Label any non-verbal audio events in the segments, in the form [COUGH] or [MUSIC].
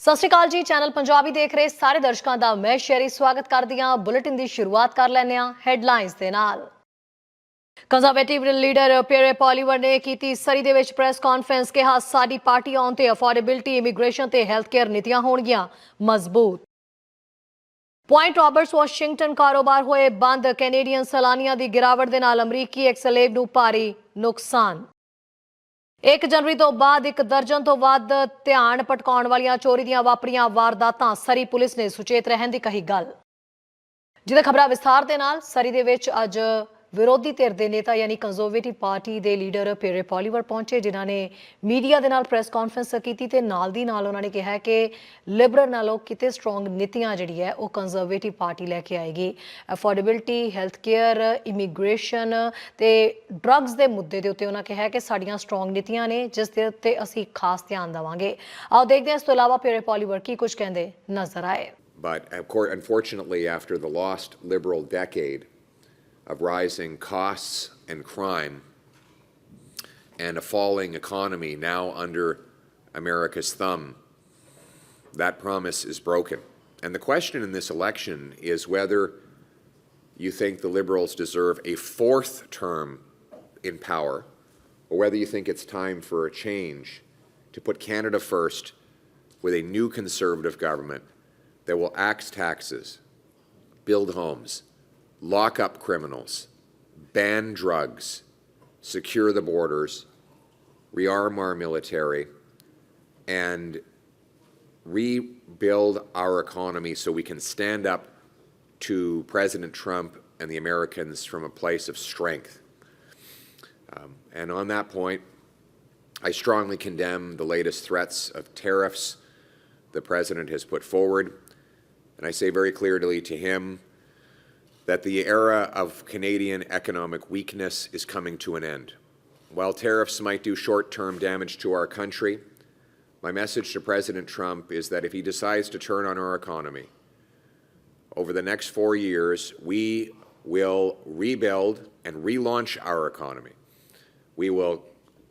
ਸਤਿ ਸ਼੍ਰੀ ਅਕਾਲ ਜੀ, ਚੈਨਲ ਪੰਜਾਬੀ ਦੇਖ ਰਹੇ ਸਾਰੇ ਦਰਸ਼ਕਾਂ ਦਾ ਮੈਂ ਸ਼ੈਰੀ ਸਵਾਗਤ ਕਰਦੀ ਹਾਂ। ਬੁਲੇਟਿਨ ਦੀ ਸ਼ੁਰੂਆਤ ਕਰ ਲੈਂਦੇ ਹਾਂ ਹੈਡਲਾਈਨਸ ਦੇ ਨਾਲ। ਕੰਜ਼ਰਵੇਟਿਵ ਲੀਡਰ ਪੀਰੇ ਪੋਲੀਵਰ ਨੇ ਕੀਤੀ ਸਰੀ ਦੇ ਵਿੱਚ ਪ੍ਰੈਸ ਕਾਨਫਰੰਸ ਕਿਹਾ ਸਾਡੀ ਪਾਰਟੀ ਆਉਣ ਤੇ ਅਫੋਰਡੇਬਿਲਟੀ ਇਮੀਗ੍ਰੇਸ਼ਨ ਤੇ ਹੈਲਥ ਕੇਅਰ ਨੀਤੀਆਂ ਹੋਣਗੀਆਂ ਮਜ਼ਬੂਤ। ਪੁਆਇੰਟ ਰਾਬਰਟਸ ਵਾਸ਼ਿੰਗਟਨ ਕਾਰੋਬਾਰ ਹੋਏ ਬੰਦ, ਕੈਨੇਡੀਅਨ ਸਲਾਨੀਆਂ ਦੀ ਗਿਰਾਵਟ ਦੇ ਨਾਲ ਅਮਰੀਕੀ ਐਕਸਲੇਵ ਨੂੰ ਭਾਰੀ ਨੁਕਸਾਨ। 1 ਜਨਵਰੀ ਤੋਂ ਬਾਅਦ ਇੱਕ ਦਰਜਨ ਤੋਂ ਵੱਧ ਧਿਆਨ ਭਟਕਾਉਣ ਵਾਲੀਆਂ ਚੋਰੀ ਦੀਆਂ ਵਾਪਰੀਆਂ ਵਾਰਦਾਤਾਂ, ਸਰੀ ਪੁਲਿਸ ਨੇ ਸੁਚੇਤ ਰਹਿਣ ਦੀ ਕਹੀ ਗੱਲ। ਜਿਹਦੇ ਖਬਰਾਂ ਵਿਸਥਾਰ ਦੇ ਨਾਲ, ਸਰੀ ਦੇ ਵਿੱਚ ਅੱਜ ਵਿਰੋਧੀ ਧਿਰ ਦੇ ਨੇਤਾ ਯਾਨੀ ਕੰਜ਼ਰਵੇਟਿਵ ਪਾਰਟੀ ਦੇ ਲੀਡਰ ਪੀਰੇ ਪੋਲੀਵਰ ਪਹੁੰਚੇ ਜਿਨ੍ਹਾਂ ਨੇ ਮੀਡੀਆ ਦੇ ਨਾਲ ਪ੍ਰੈਸ ਕਾਨਫਰੰਸ ਕੀਤੀ ਤੇ ਨਾਲ ਦੀ ਨਾਲ ਉਹਨਾਂ ਨੇ ਕਿਹਾ ਕਿ ਲਿਬਰਲ ਨਾਲੋਂ ਕਿਤੇ ਸਟਰੋਂਗ ਨੀਤੀਆਂ ਜਿਹੜੀ ਹੈ ਉਹ ਕੰਜ਼ਰਵੇਟਿਵ ਪਾਰਟੀ ਲੈ ਕੇ ਆਏਗੀ। ਅਫੋਰਡੇਬਿਲਟੀ ਹੈਲਥ ਕੇਅਰ ਇਮੀਗ੍ਰੇਸ਼ਨ ਤੇ ਡਰੱਗਸ ਦੇ ਮੁੱਦੇ ਦੇ ਉੱਤੇ ਉਹਨਾਂ ਕਿਹਾ ਕਿ ਸਾਡੀਆਂ ਸਟਰੋਂਗ ਨੀਤੀਆਂ ਨੇ ਜਿਸ ਦੇ ਉੱਤੇ ਅਸੀਂ ਖਾਸ ਧਿਆਨ ਦੇਵਾਂਗੇ। ਆਓ ਦੇਖਦੇ ਹਾਂ ਇਸ ਤੋਂ ਇਲਾਵਾ ਪੀਰੇ ਪੋਲੀਵਰ ਕੀ ਕੁਝ ਕਹਿੰਦੇ ਨਜ਼ਰ ਆਏ। But of course, unfortunately, after the lost liberal decade of rising costs and crime and a falling economy now under America's thumb, that promise is broken. And the question in this election is whether you think the Liberals deserve a fourth term in power or whether you think it's time for a change to put Canada first with a new Conservative government that will axe taxes, build homes, lock up criminals, ban drugs, secure the borders, rearm our military, and rebuild our economy so we can stand up to President Trump and the Americans from a place of strength. Um, and on that point, I strongly condemn the latest threats of tariffs the President has put forward. And I say very clearly to him that the era of Canadian economic weakness is coming to an end. While tariffs might do short term damage to our country, my message to President Trump is that if he decides to turn on our economy, over the next four years, we will rebuild and relaunch our economy. We will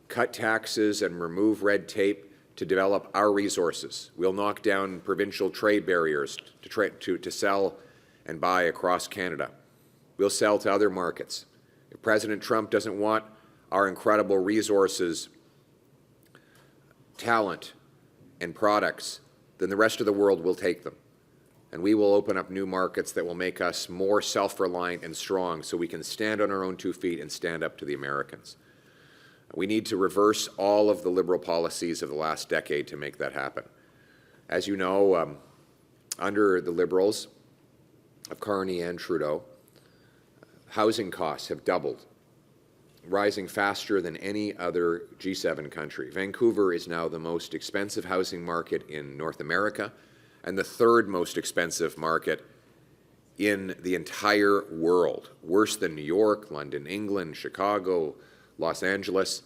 cut taxes and remove red tape to develop our resources. We'll knock down provincial trade barriers to, tra- to, to sell and buy across Canada. We'll sell to other markets. If President Trump doesn't want our incredible resources, talent, and products, then the rest of the world will take them. And we will open up new markets that will make us more self reliant and strong so we can stand on our own two feet and stand up to the Americans. We need to reverse all of the liberal policies of the last decade to make that happen. As you know, um, under the Liberals of Carney and Trudeau, housing costs have doubled, rising faster than any other G7 country. Vancouver is now the most expensive housing market in North America and the third most expensive market in the entire world, worse than New York, London, England, Chicago, Los Angeles.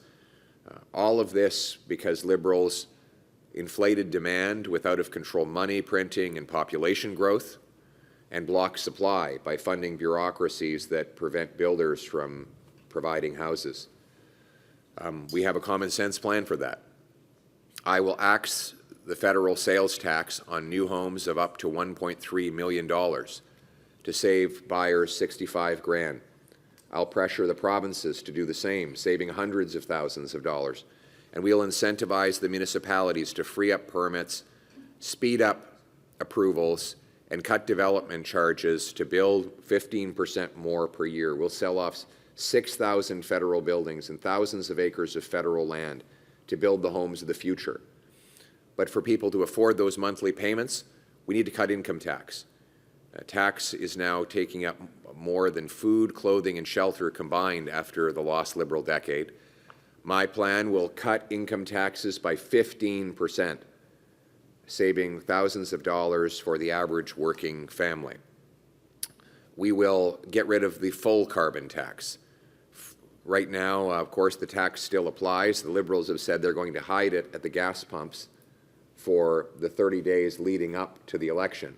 Uh, all of this because liberals inflated demand with out of control money printing and population growth and block supply by funding bureaucracies that prevent builders from providing houses. Um, we have a common sense plan for that. I will axe the federal sales tax on new homes of up to $1.3 million to save buyers 65 grand. I'll pressure the provinces to do the same, saving hundreds of thousands of dollars. And we'll incentivize the municipalities to free up permits, speed up approvals, and cut development charges to build 15% more per year. We'll sell off 6,000 federal buildings and thousands of acres of federal land to build the homes of the future. But for people to afford those monthly payments, we need to cut income tax. Uh, tax is now taking up more than food, clothing, and shelter combined after the lost Liberal decade. My plan will cut income taxes by 15%, saving thousands of dollars for the average working family. We will get rid of the full carbon tax. Right now, of course, the tax still applies. The Liberals have said they're going to hide it at the gas pumps for the 30 days leading up to the election.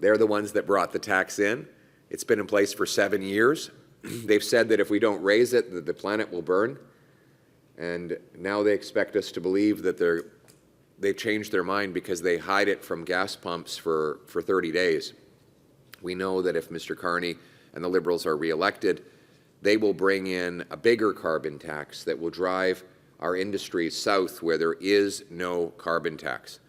They're the ones that brought the tax in. It's been in place for seven years. [CLEARS THROAT] They've said that if we don't raise it, that the planet will burn. And now they expect us to believe that they're they've changed their mind because they hide it from gas pumps for, for 30 days. We know that if Mr. Carney and the Liberals are reelected, they will bring in a bigger carbon tax that will drive our industries south where there is no carbon tax.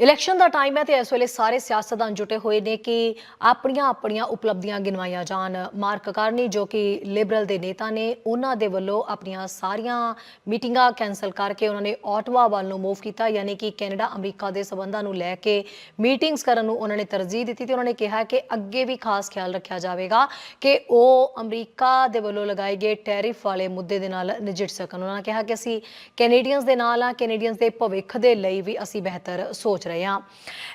Election the time ਹੈ ਤੇ ਇਸ ਵੇਲੇ ਸਾਰੇ ਸਿਆਸਤਦਾਨ ਜੁਟੇ ਹੋਏ ਨੇ ਕਿ ਆਪਣੀਆਂ ਆਪਣੀਆਂ ਉਪਲਬਧੀਆਂ ਗਿਣਵਾਈਆਂ ਜਾਣ। ਮਾਰਕ ਕਾਰਨੀ ਜੋ ਕਿ ਲਿਬਰਲ ਦੇ ਨੇਤਾ ਨੇ, ਉਹਨਾਂ ਦੇ ਵੱਲੋਂ ਆਪਣੀਆਂ ਸਾਰੀਆਂ ਮੀਟਿੰਗਾਂ ਕੈਨਸਲ ਕਰਕੇ ਉਹਨਾਂ ਨੇ ਆਟਵਾ ਵੱਲ ਨੂੰ ਮੂਵ ਕੀਤਾ, ਯਾਨੀ ਕਿ ਕੈਨੇਡਾ ਅਮਰੀਕਾ ਦੇ ਸਬੰਧਾਂ ਨੂੰ ਲੈ ਕੇ ਮੀਟਿੰਗਸ ਕਰਨ ਨੂੰ ਉਹਨਾਂ ਨੇ ਤਰਜੀਹ ਦਿੱਤੀ ਤੇ ਉਹਨਾਂ ਨੇ ਕਿਹਾ ਕਿ ਅੱਗੇ ਵੀ ਖਾਸ ਖਿਆਲ ਰੱਖਿਆ ਜਾਵੇਗਾ ਕਿ ਉਹ ਅਮਰੀਕਾ ਦੇ ਵੱਲੋਂ ਲਗਾਏ ਗਏ ਟੈਰਿਫ ਵਾਲੇ ਮੁੱਦੇ ਦੇ ਨਾਲ ਨਜਿੱਠ ਸਕਣ। ਉਹਨਾਂ ਨੇ ਕਿਹਾ ਕਿ ਅਸੀਂ ਕੈਨੇਡੀਅਨਸ ਦੇ ਨਾਲ ਆ ਕੈਨੇਡੀਅਨਸ ਦੇ ਭਵਿੱਖ ਦੇ ਲਈ ਵੀ ਅਸੀਂ ਬਿਹਤਰ ਸੋਚ ਰਹੇ ਹਾਂ।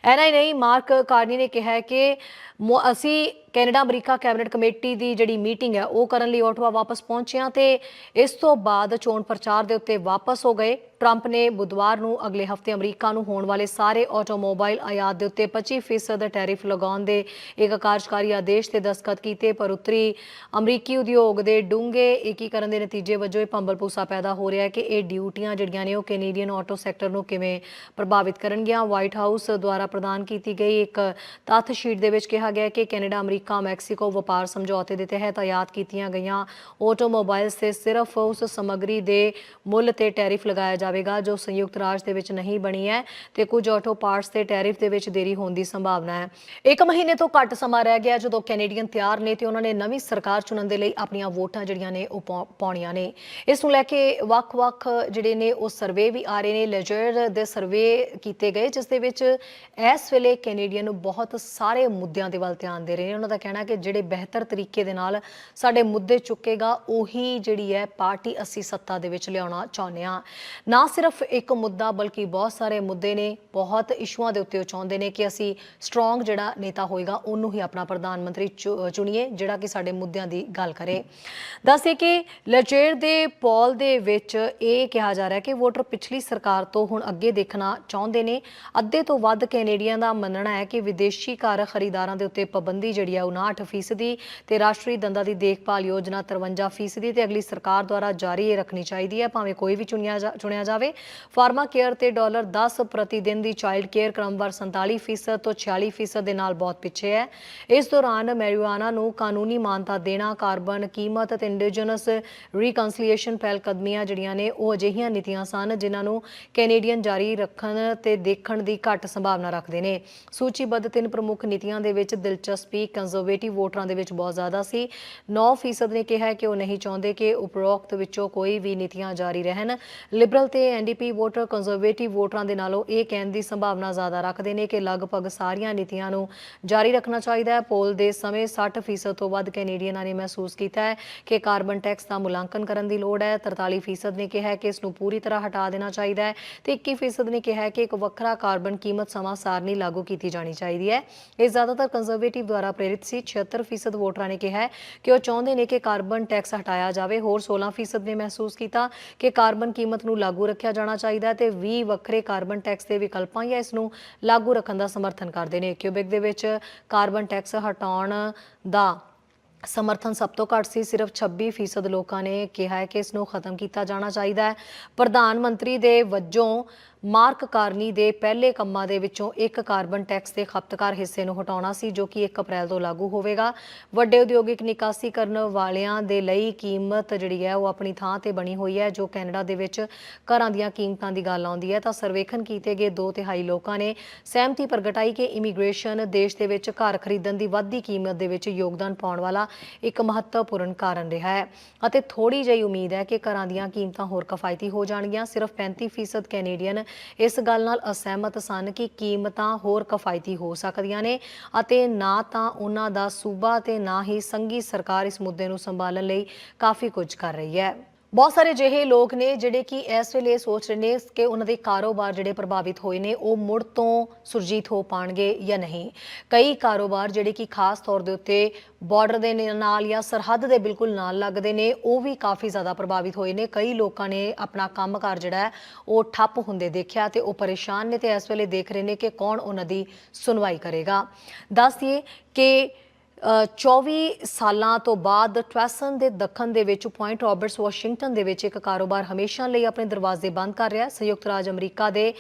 ਐਨਾ ਹੀ ਨਹੀਂ ਮਾਰਕ ਕਾਰਨੀ ਨੇ ਕਿਹਾ ਕਿ ਮੋ- ਅਸੀਂ ਕੈਨੇਡਾ ਅਮਰੀਕਾ ਕੈਬਨਿਟ ਕਮੇਟੀ ਦੀ ਜਿਹੜੀ ਮੀਟਿੰਗ ਹੈ, ਉਹ ਕਰਨ ਲਈ ਓਟਵਾ ਵਾਪਸ ਪਹੁੰਚਿਆ ਹਾਂ ਤੇ ਇਸ ਤੋਂ ਬਾਅਦ ਚੋਣ ਪ੍ਰਚਾਰ ਦੇ ਉੱਤੇ ਵਾਪਸ ਹੋ ਗਏ। ਟਰੰਪ ਨੇ ਬੁੱਧਵਾਰ ਨੂੰ ਅਗਲੇ ਹਫ਼ਤੇ ਅਮਰੀਕਾ ਨੂੰ ਹੋਣ ਵਾਲੇ ਸਾਰੇ ਆਟੋਮੋਬਾਈਲ ਆਯਾਤ ਦੇ ਉੱਤੇ 25% ਟੈਰਿਫ ਲਗਾਉਣ ਦੇ ਇੱਕ ਕਾਰਜਕਾਰੀ ਆਦੇਸ਼ ਤੇ ਦਸਤਖਤ ਕੀਤੇ, ਪਰ ਉੱਤਰੀ ਅਮਰੀਕੀ ਉਦਯੋਗ ਦੇ ਡੂੰਘੇ ਏਕੀਕਰਨ ਦੇ ਨਤੀਜੇ ਵਜੋਂ ਇਹ ਭੰਬਲਪੂਸਾ ਪੈਦਾ ਹੋ ਰਿਹਾ ਹੈ ਕਿ ਇਹ ਡਿਊਟੀਆਂ ਜਿਹੜੀਆਂ ਨੇ, ਉਹ ਕੈਨੇਡੀਅਨ ਆਟੋ ਸੈਕਟਰ ਨੂੰ ਕਿਵੇਂ ਪ੍ਰਭਾਵਿਤ ਕਰਨਗੀਆਂ? ਵਾਈਟ ਹਾਊਸ ਦੁਆਰਾ ਪ੍ਰਦਾਨ ਕੀਤੀ ਗਈ ਇੱਕ ਤੱਥ ਸ਼ੀਟ ਦੇ ਵਿੱਚ ਕਿਹਾ ਕਿਹਾ ਗਿਆ ਕਿ ਕੈਨੇਡਾ, ਅਮਰੀਕਾ, ਮੈਕਸੀਕੋ ਵਪਾਰ ਸਮਝੌਤੇ ਦੇ ਤਹਿਤ ਆਯਾਤ ਕੀਤੀਆਂ ਗਈਆਂ ਆਟੋਮੋਬਾਈਲਸ ਤੇ ਸਿਰਫ ਉਸ ਸਮੱਗਰੀ ਦੇ ਮੁੱਲ ਤੇ ਟੈਰਿਫ ਲਗਾਇਆ ਜਾਵੇਗਾ, ਜੋ ਸੰਯੁਕਤ ਰਾਜ ਦੇ ਵਿੱਚ ਨਹੀਂ ਬਣੀ ਹੈ ਤੇ ਕੁਝ ਆਟੋ ਪਾਰਟਸ ਤੇ ਟੈਰਿਫ ਦੇ ਵਿੱਚ ਦੇਰੀ ਹੋਣ ਦੀ ਸੰਭਾਵਨਾ ਹੈ। ਇੱਕ ਮਹੀਨੇ ਤੋਂ ਘੱਟ ਸਮਾਂ ਰਹਿ ਗਿਆ ਜਦੋਂ ਕੈਨੇਡੀਅਨ ਤਿਆਰ ਨੇ ਤੇ ਉਹਨਾਂ ਨੇ ਨਵੀਂ ਸਰਕਾਰ ਚੁਣਨ ਦੇ ਲਈ ਆਪਣੀਆਂ ਵੋਟਾਂ ਜਿਹੜੀਆਂ ਨੇ ਉਹ ਪਾਉਣੀਆਂ ਨੇ। ਇਸ ਨੂੰ ਲੈ ਕੇ ਵੱਖ-ਵੱਖ ਜਿਹੜੇ ਨੇ ਉਹ ਸਰਵੇ ਵੀ ਆ ਰਹੇ ਨੇ। ਲੈਜਰ ਦੇ ਸਰਵੇ ਕੀਤੇ ਗਏ, ਜਿਸ ਦੇ ਵਿੱਚ ਇਸ ਵੇਲੇ ਕੈਨੇਡੀਅਨ ਬਹੁਤ ਸਾਰੇ ਮੁੱਦਿਆਂ ਦੇ ਵੱਲ ਧਿਆਨ ਦੇ ਰਹੇ ਨੇ। ਉਹਨਾਂ ਦਾ ਕਹਿਣਾ ਕਿ ਜਿਹੜੇ ਬਿਹਤਰ ਤਰੀਕੇ ਦੇ ਨਾਲ ਸਾਡੇ ਮੁੱਦੇ ਚੁੱਕੇਗਾ, ਉਹੀ ਜਿਹੜੀ ਹੈ ਪਾਰਟੀ ਅਸੀਂ ਸੱਤਾ ਦੇ ਵਿੱਚ ਲਿਆਉਣਾ ਚਾਹੁੰਦੇ ਹਾਂ। ਨਾ ਸਿਰਫ ਇੱਕ ਮੁੱਦਾ, ਬਲਕਿ ਬਹੁਤ ਸਾਰੇ ਮੁੱਦੇ ਨੇ, ਬਹੁਤ ਇਸ਼ੂਆਂ ਦੇ ਉੱਤੇ ਉਹ ਚਾਹੁੰਦੇ ਨੇ ਕਿ ਅਸੀਂ ਸਟਰੋਂਗ ਜਿਹੜਾ ਨੇਤਾ ਹੋਏਗਾ, ਉਹਨੂੰ ਹੀ ਆਪਣਾ ਪ੍ਰਧਾਨ ਮੰਤਰੀ ਚੁਣੀਏ, ਜਿਹੜਾ ਕਿ ਸਾਡੇ ਮੁੱਦਿਆਂ ਦੀ ਗੱਲ ਕਰੇ। ਦੱਸੇ ਕਿ ਲਚੇਰ ਦੇ ਪੋਲ ਦੇ ਵਿੱਚ ਇਹ ਕਿਹਾ ਜਾ ਰਿਹਾ ਕਿ ਵੋਟਰ ਪਿਛਲੀ ਸਰਕਾਰ ਤੋਂ ਹੁਣ ਅੱਗੇ ਦੇਖਣਾ ਚਾਹੁੰਦੇ ਨੇ। ਅੱਧੇ ਤੋਂ ਵੱਧ ਕੈਨੇਡੀਅਨ ਦਾ ਮੰਨਣਾ ਹੈ ਕਿ ਵਿਦੇਸ਼ੀ ਘਰ ਖਰੀਦਾਰਾਂ ਦੇ ਉੱਤੇ ਪਾਬੰਦੀ ਜਿਹੜੀ ਹੈ ਉਹ 59% ਤੇ ਰਾਸ਼ਟਰੀ ਦੰਦਾਂ ਦੀ ਦੇਖਭਾਲ ਯੋਜਨਾ 53% ਤੇ ਅਗਲੀ ਸਰਕਾਰ ਦੁਆਰਾ ਜਾਰੀ ਇਹ ਰੱਖਣੀ ਚਾਹੀਦੀ ਹੈ। ਭਾਵੇਂ ਕੋਈ ਵੀ ਚੁਣਿਆ ਚੁਣਿਆ ਜਾਵੇ, ਫਾਰਮਾ ਕੇਅਰ ਤੇ ਡਾਲਰ 10 ਪ੍ਰਤੀ ਦਿਨ ਦੀ ਚਾਈਲਡ ਕੇਅਰ ਕ੍ਰਮਵਾਰ 47% ਤੋਂ 46% ਦੇ ਨਾਲ ਬਹੁਤ ਪਿੱਛੇ ਹੈ। ਇਸ ਦੌਰਾਨ ਮੈਰੀjuana ਨੂੰ ਕਾਨੂੰਨੀ ਮਾਨਤਾ ਦੇਣਾ, ਕਾਰਬਨ, ਕੀਮਤ ਅਤੇ ਇੰਡੀਜਨਸ ਰੀਕਨਸੀਲੀਏਸ਼ਨ ਪਹਿਲ ਕਦਮੀਆਂ ਜਿਹੜੀਆਂ ਨੇ ਉਹ ਅਜਿਹੀਆਂ ਨੀਤੀਆਂ ਸਨ ਜਿਨ੍ਹਾਂ ਨੂੰ ਕੈਨੇਡੀਅਨ ਜਾਰੀ ਰੱਖਣ ਤੇ ਦੇਖਣ ਦੀ ਘੱਟ ਸੰਭਾਵਨਾ ਰੱਖਦੇ ਨੇ। ਸੂਚੀਬੱਧ ਤਿੰਨ ਪ੍ਰਮੁੱਖ ਨੀਤੀਆਂ ਦੇ ਵਿੱਚ ਦਿਲਚਸਪੀ ਕੰਜ਼ਰਵੇਟਿਵ ਵੋਟਰਾਂ ਦੇ ਵਿੱਚ ਬਹੁਤ ਜ਼ਿਆਦਾ ਸੀ। 9% ਨੇ ਕਿਹਾ ਕਿ ਉਹ ਨਹੀਂ ਚਾਹੁੰਦੇ ਕਿ ਉਪਰੋਕਤ ਵਿੱਚੋਂ ਕੋਈ ਵੀ ਨੀਤੀਆਂ ਜਾਰੀ ਰਹਿਣ। ਲਿਬਰਲ ਤੇ ਐਨਡੀਪੀ ਵੋਟਰ ਕੰਜ਼ਰਵੇਟਿਵ ਵੋਟਰਾਂ ਦੇ ਨਾਲੋਂ ਇਹ ਕਹਿਣ ਦੀ ਸੰਭਾਵਨਾ ਜ਼ਿਆਦਾ ਰੱਖਦੇ ਨੇ ਕਿ ਲਗਭਗ ਸਾਰੀਆਂ ਨੀਤੀਆਂ ਨੂੰ ਜਾਰੀ ਰੱਖਣਾ ਚਾਹੀਦਾ ਹੈ। ਪੋਲ ਦੇ ਸਮੇਂ 60% ਤੋਂ ਵੱਧ ਕੈਨੇਡੀਅਨਾਂ ਨੇ ਮਹਿਸੂਸ ਕੀਤਾ ਹੈ ਕਿ ਕਾਰਬਨ ਟੈਕਸ ਦਾ ਮੁਲਾਂਕਣ ਕਰਨ ਦੀ ਲੋੜ ਹੈ। 43% ਨੇ ਕਿਹਾ ਕਿ ਇਸ ਨੂੰ ਪੂਰੀ ਤਰ੍ਹਾਂ ਹਟਾ ਦੇਣਾ ਚਾਹੀਦਾ ਹੈ ਤੇ 21% ਨੇ ਕਿਹਾ ਕਿ ਇੱਕ ਵੱਖਰਾ ਕਾਰਬਨ ਕੀਮਤ ਸਮਾਂ ਸਾਰਨੀ ਲਾਗੂ ਕੀਤੀ ਜਾਣੀ ਚਾਹੀਦੀ ਹੈ। ਇਹ ਜ਼ਿਆਦਾਤਰ ਕੰਜ਼ਰਵੇਟਿਵ ਦੁਆਰਾ ਪ੍ਰੇਰਿਤ ਸੀ। 76% ਵੋਟਰਾਂ ਨੇ ਕਿਹਾ ਕਿ ਉਹ ਚਾਹੁੰਦੇ ਨੇ ਕਿ ਕਾਰਬਨ ਟੈਕਸ ਹਟਾਇਆ ਜਾਵੇ। ਹੋਰ 16% ਨੇ ਮਹਿਸੂਸ ਕੀਤਾ ਕਿ ਕਾਰਬਨ ਕੀਮਤ ਨੂੰ ਲਾਗੂ ਰੱਖਿਆ ਜਾਣਾ ਚਾਹੀਦਾ ਹੈ ਤੇ 20 ਵੱਖਰੇ ਕਾਰਬਨ ਟੈਕਸ ਦੇ ਵਿਕਲਪਾਂ ਜਾਂ ਇਸ ਨੂੰ ਲਾਗੂ ਰੱਖਣ ਦਾ ਸਮਰਥਨ ਕਰਦੇ ਨੇ। ਕਿਊਬਿਕ ਦੇ ਵਿੱਚ ਕਾਰਬਨ ਟੈਕਸ ਹਟਾਉਣ ਦਾ ਸਮਰਥਨ ਸਭ ਤੋਂ ਘੱਟ ਸੀ। ਸਿਰਫ 26% ਲੋਕਾਂ ਨੇ ਕਿਹਾ ਹੈ ਕਿ ਇਸ ਨੂੰ ਖਤਮ ਕੀਤਾ ਜਾਣਾ ਚਾਹੀਦਾ ਹੈ। ਪ੍ਰਧਾਨ ਮੰਤਰੀ ਦੇ ਵਜੋਂ ਮਾਰਕ ਕਾਰਨੀ ਦੇ ਪਹਿਲੇ ਕੰਮਾਂ ਦੇ ਵਿੱਚੋਂ ਇੱਕ ਕਾਰਬਨ ਟੈਕਸ ਦੇ ਖਪਤਕਾਰ ਹਿੱਸੇ ਨੂੰ ਹਟਾਉਣਾ ਸੀ, ਜੋ ਕਿ 1 ਅਪ੍ਰੈਲ ਤੋਂ ਲਾਗੂ ਹੋਵੇਗਾ। ਵੱਡੇ ਉਦਯੋਗਿਕ ਨਿਕਾਸੀ ਕਰਨ ਵਾਲਿਆਂ ਦੇ ਲਈ ਕੀਮਤ ਜਿਹੜੀ ਹੈ, ਉਹ ਆਪਣੀ ਥਾਂ ਤੇ ਬਣੀ ਹੋਈ ਹੈ, ਜੋ ਕੈਨੇਡਾ ਦੇ ਵਿੱਚ ਘਰਾਂ ਦੀਆਂ ਕੀਮਤਾਂ ਦੀ ਗੱਲ ਆਉਂਦੀ ਹੈ। ਤਾਂ ਸਰਵੇਖਣ ਕੀਤੇ ਗਏ 2 ਤਿਹਾਈ ਲੋਕਾਂ ਨੇ ਸਹਿਮਤੀ ਪ੍ਰਗਟਾਈ ਕਿ ਇਮੀਗ੍ਰੇਸ਼ਨ ਦੇਸ਼ ਦੇ ਵਿੱਚ ਘਰ ਖਰੀਦਣ ਦੀ ਵੱਧਦੀ ਕੀਮਤ ਦੇ ਵਿੱਚ ਯੋਗਦਾਨ ਪਾਉਣ ਵਾਲਾ ਇੱਕ ਮਹੱਤਵਪੂਰਨ ਕਾਰਨ ਰਿਹਾ ਹੈ। ਅਤੇ ਥੋੜੀ ਜਿਹੀ ਉਮੀਦ ਹੈ ਕਿ ਘਰਾਂ ਦੀਆਂ ਕੀਮਤਾਂ ਹੋਰ ਕਿਫਾਇਤੀ ਹੋ ਜਾਣਗੀਆਂ। ਸਿਰਫ 35% ਕੈਨੇਡੀਅਨ ਇਸ ਗੱਲ ਨਾਲ ਅਸਹਿਮਤ ਸਨ ਕਿ ਕੀਮਤਾਂ ਹੋਰ ਕਿਫਾਇਤੀ ਹੋ ਸਕਦੀਆਂ ਨੇ ਅਤੇ ਨਾ ਤਾਂ ਉਹਨਾਂ ਦਾ ਸੂਬਾ ਤੇ ਨਾ ਹੀ ਸੰਘੀ ਸਰਕਾਰ ਇਸ ਮੁੱਦੇ ਨੂੰ ਸੰਭਾਲਣ ਲਈ ਕਾਫੀ ਕੁਝ ਕਰ ਰਹੀ ਹੈ। ਬਹੁਤ ਸਾਰੇ ਜਿਹੇ ਲੋਕ ਨੇ ਜਿਹੜੇ ਕਿ ਇਸ ਵੇਲੇ ਇਹ ਸੋਚ ਰਹੇ ਨੇ ਕਿ ਉਹਨਾਂ ਦੇ ਕਾਰੋਬਾਰ ਜਿਹੜੇ ਪ੍ਰਭਾਵਿਤ ਹੋਏ ਨੇ, ਉਹ ਮੁੜ ਤੋਂ ਸੁਰਜੀਤ ਹੋ ਪਾਣਗੇ ਜਾਂ ਨਹੀਂ। ਕਈ ਕਾਰੋਬਾਰ ਜਿਹੜੇ ਕਿ ਖਾਸ ਤੌਰ ਦੇ ਉੱਤੇ ਬਾਰਡਰ ਦੇ ਨਾਲ ਜਾਂ ਸਰਹੱਦ ਦੇ ਬਿਲਕੁਲ ਨਾਲ ਲੱਗਦੇ ਨੇ, ਉਹ ਵੀ ਕਾਫੀ ਜ਼ਿਆਦਾ ਪ੍ਰਭਾਵਿਤ ਹੋਏ ਨੇ। ਕਈ ਲੋਕਾਂ ਨੇ ਆਪਣਾ ਕੰਮਕਾਰ ਜਿਹੜਾ ਉਹ ਠੱਪ ਹੁੰਦੇ ਦੇਖਿਆ ਤੇ ਉਹ ਪਰੇਸ਼ਾਨ ਨੇ ਤੇ ਇਸ ਵੇਲੇ ਦੇਖ ਰਹੇ ਨੇ ਕਿ ਕੌਣ ਉਹਨਾਂ ਦੀ ਸੁਣਵਾਈ ਕਰੇਗਾ। ਦੱਸ ਦਈਏ ਕਿ 24 ਸਾਲਾਂ ਤੋਂ ਬਾਅਦ ਟਵੈਸਨ ਦੇ ਦੱਖਣ ਦੇ ਵਿੱਚ ਪੁਆਇੰਟ ਰਾਬਰਟਸ ਵਾਸ਼ਿੰਗਟਨ ਦੇ ਵਿੱਚ ਇੱਕ ਕਾਰੋਬਾਰ ਹਮੇਸ਼ਾ ਲਈ ਆਪਣੇ ਦਰਵਾਜ਼ੇ ਬੰਦ ਕਰ ਰਿਹਾ ਹੈ। ਸੰਯੁਕਤ ਰਾਜ ਅਮਰੀਕਾ ਦੇ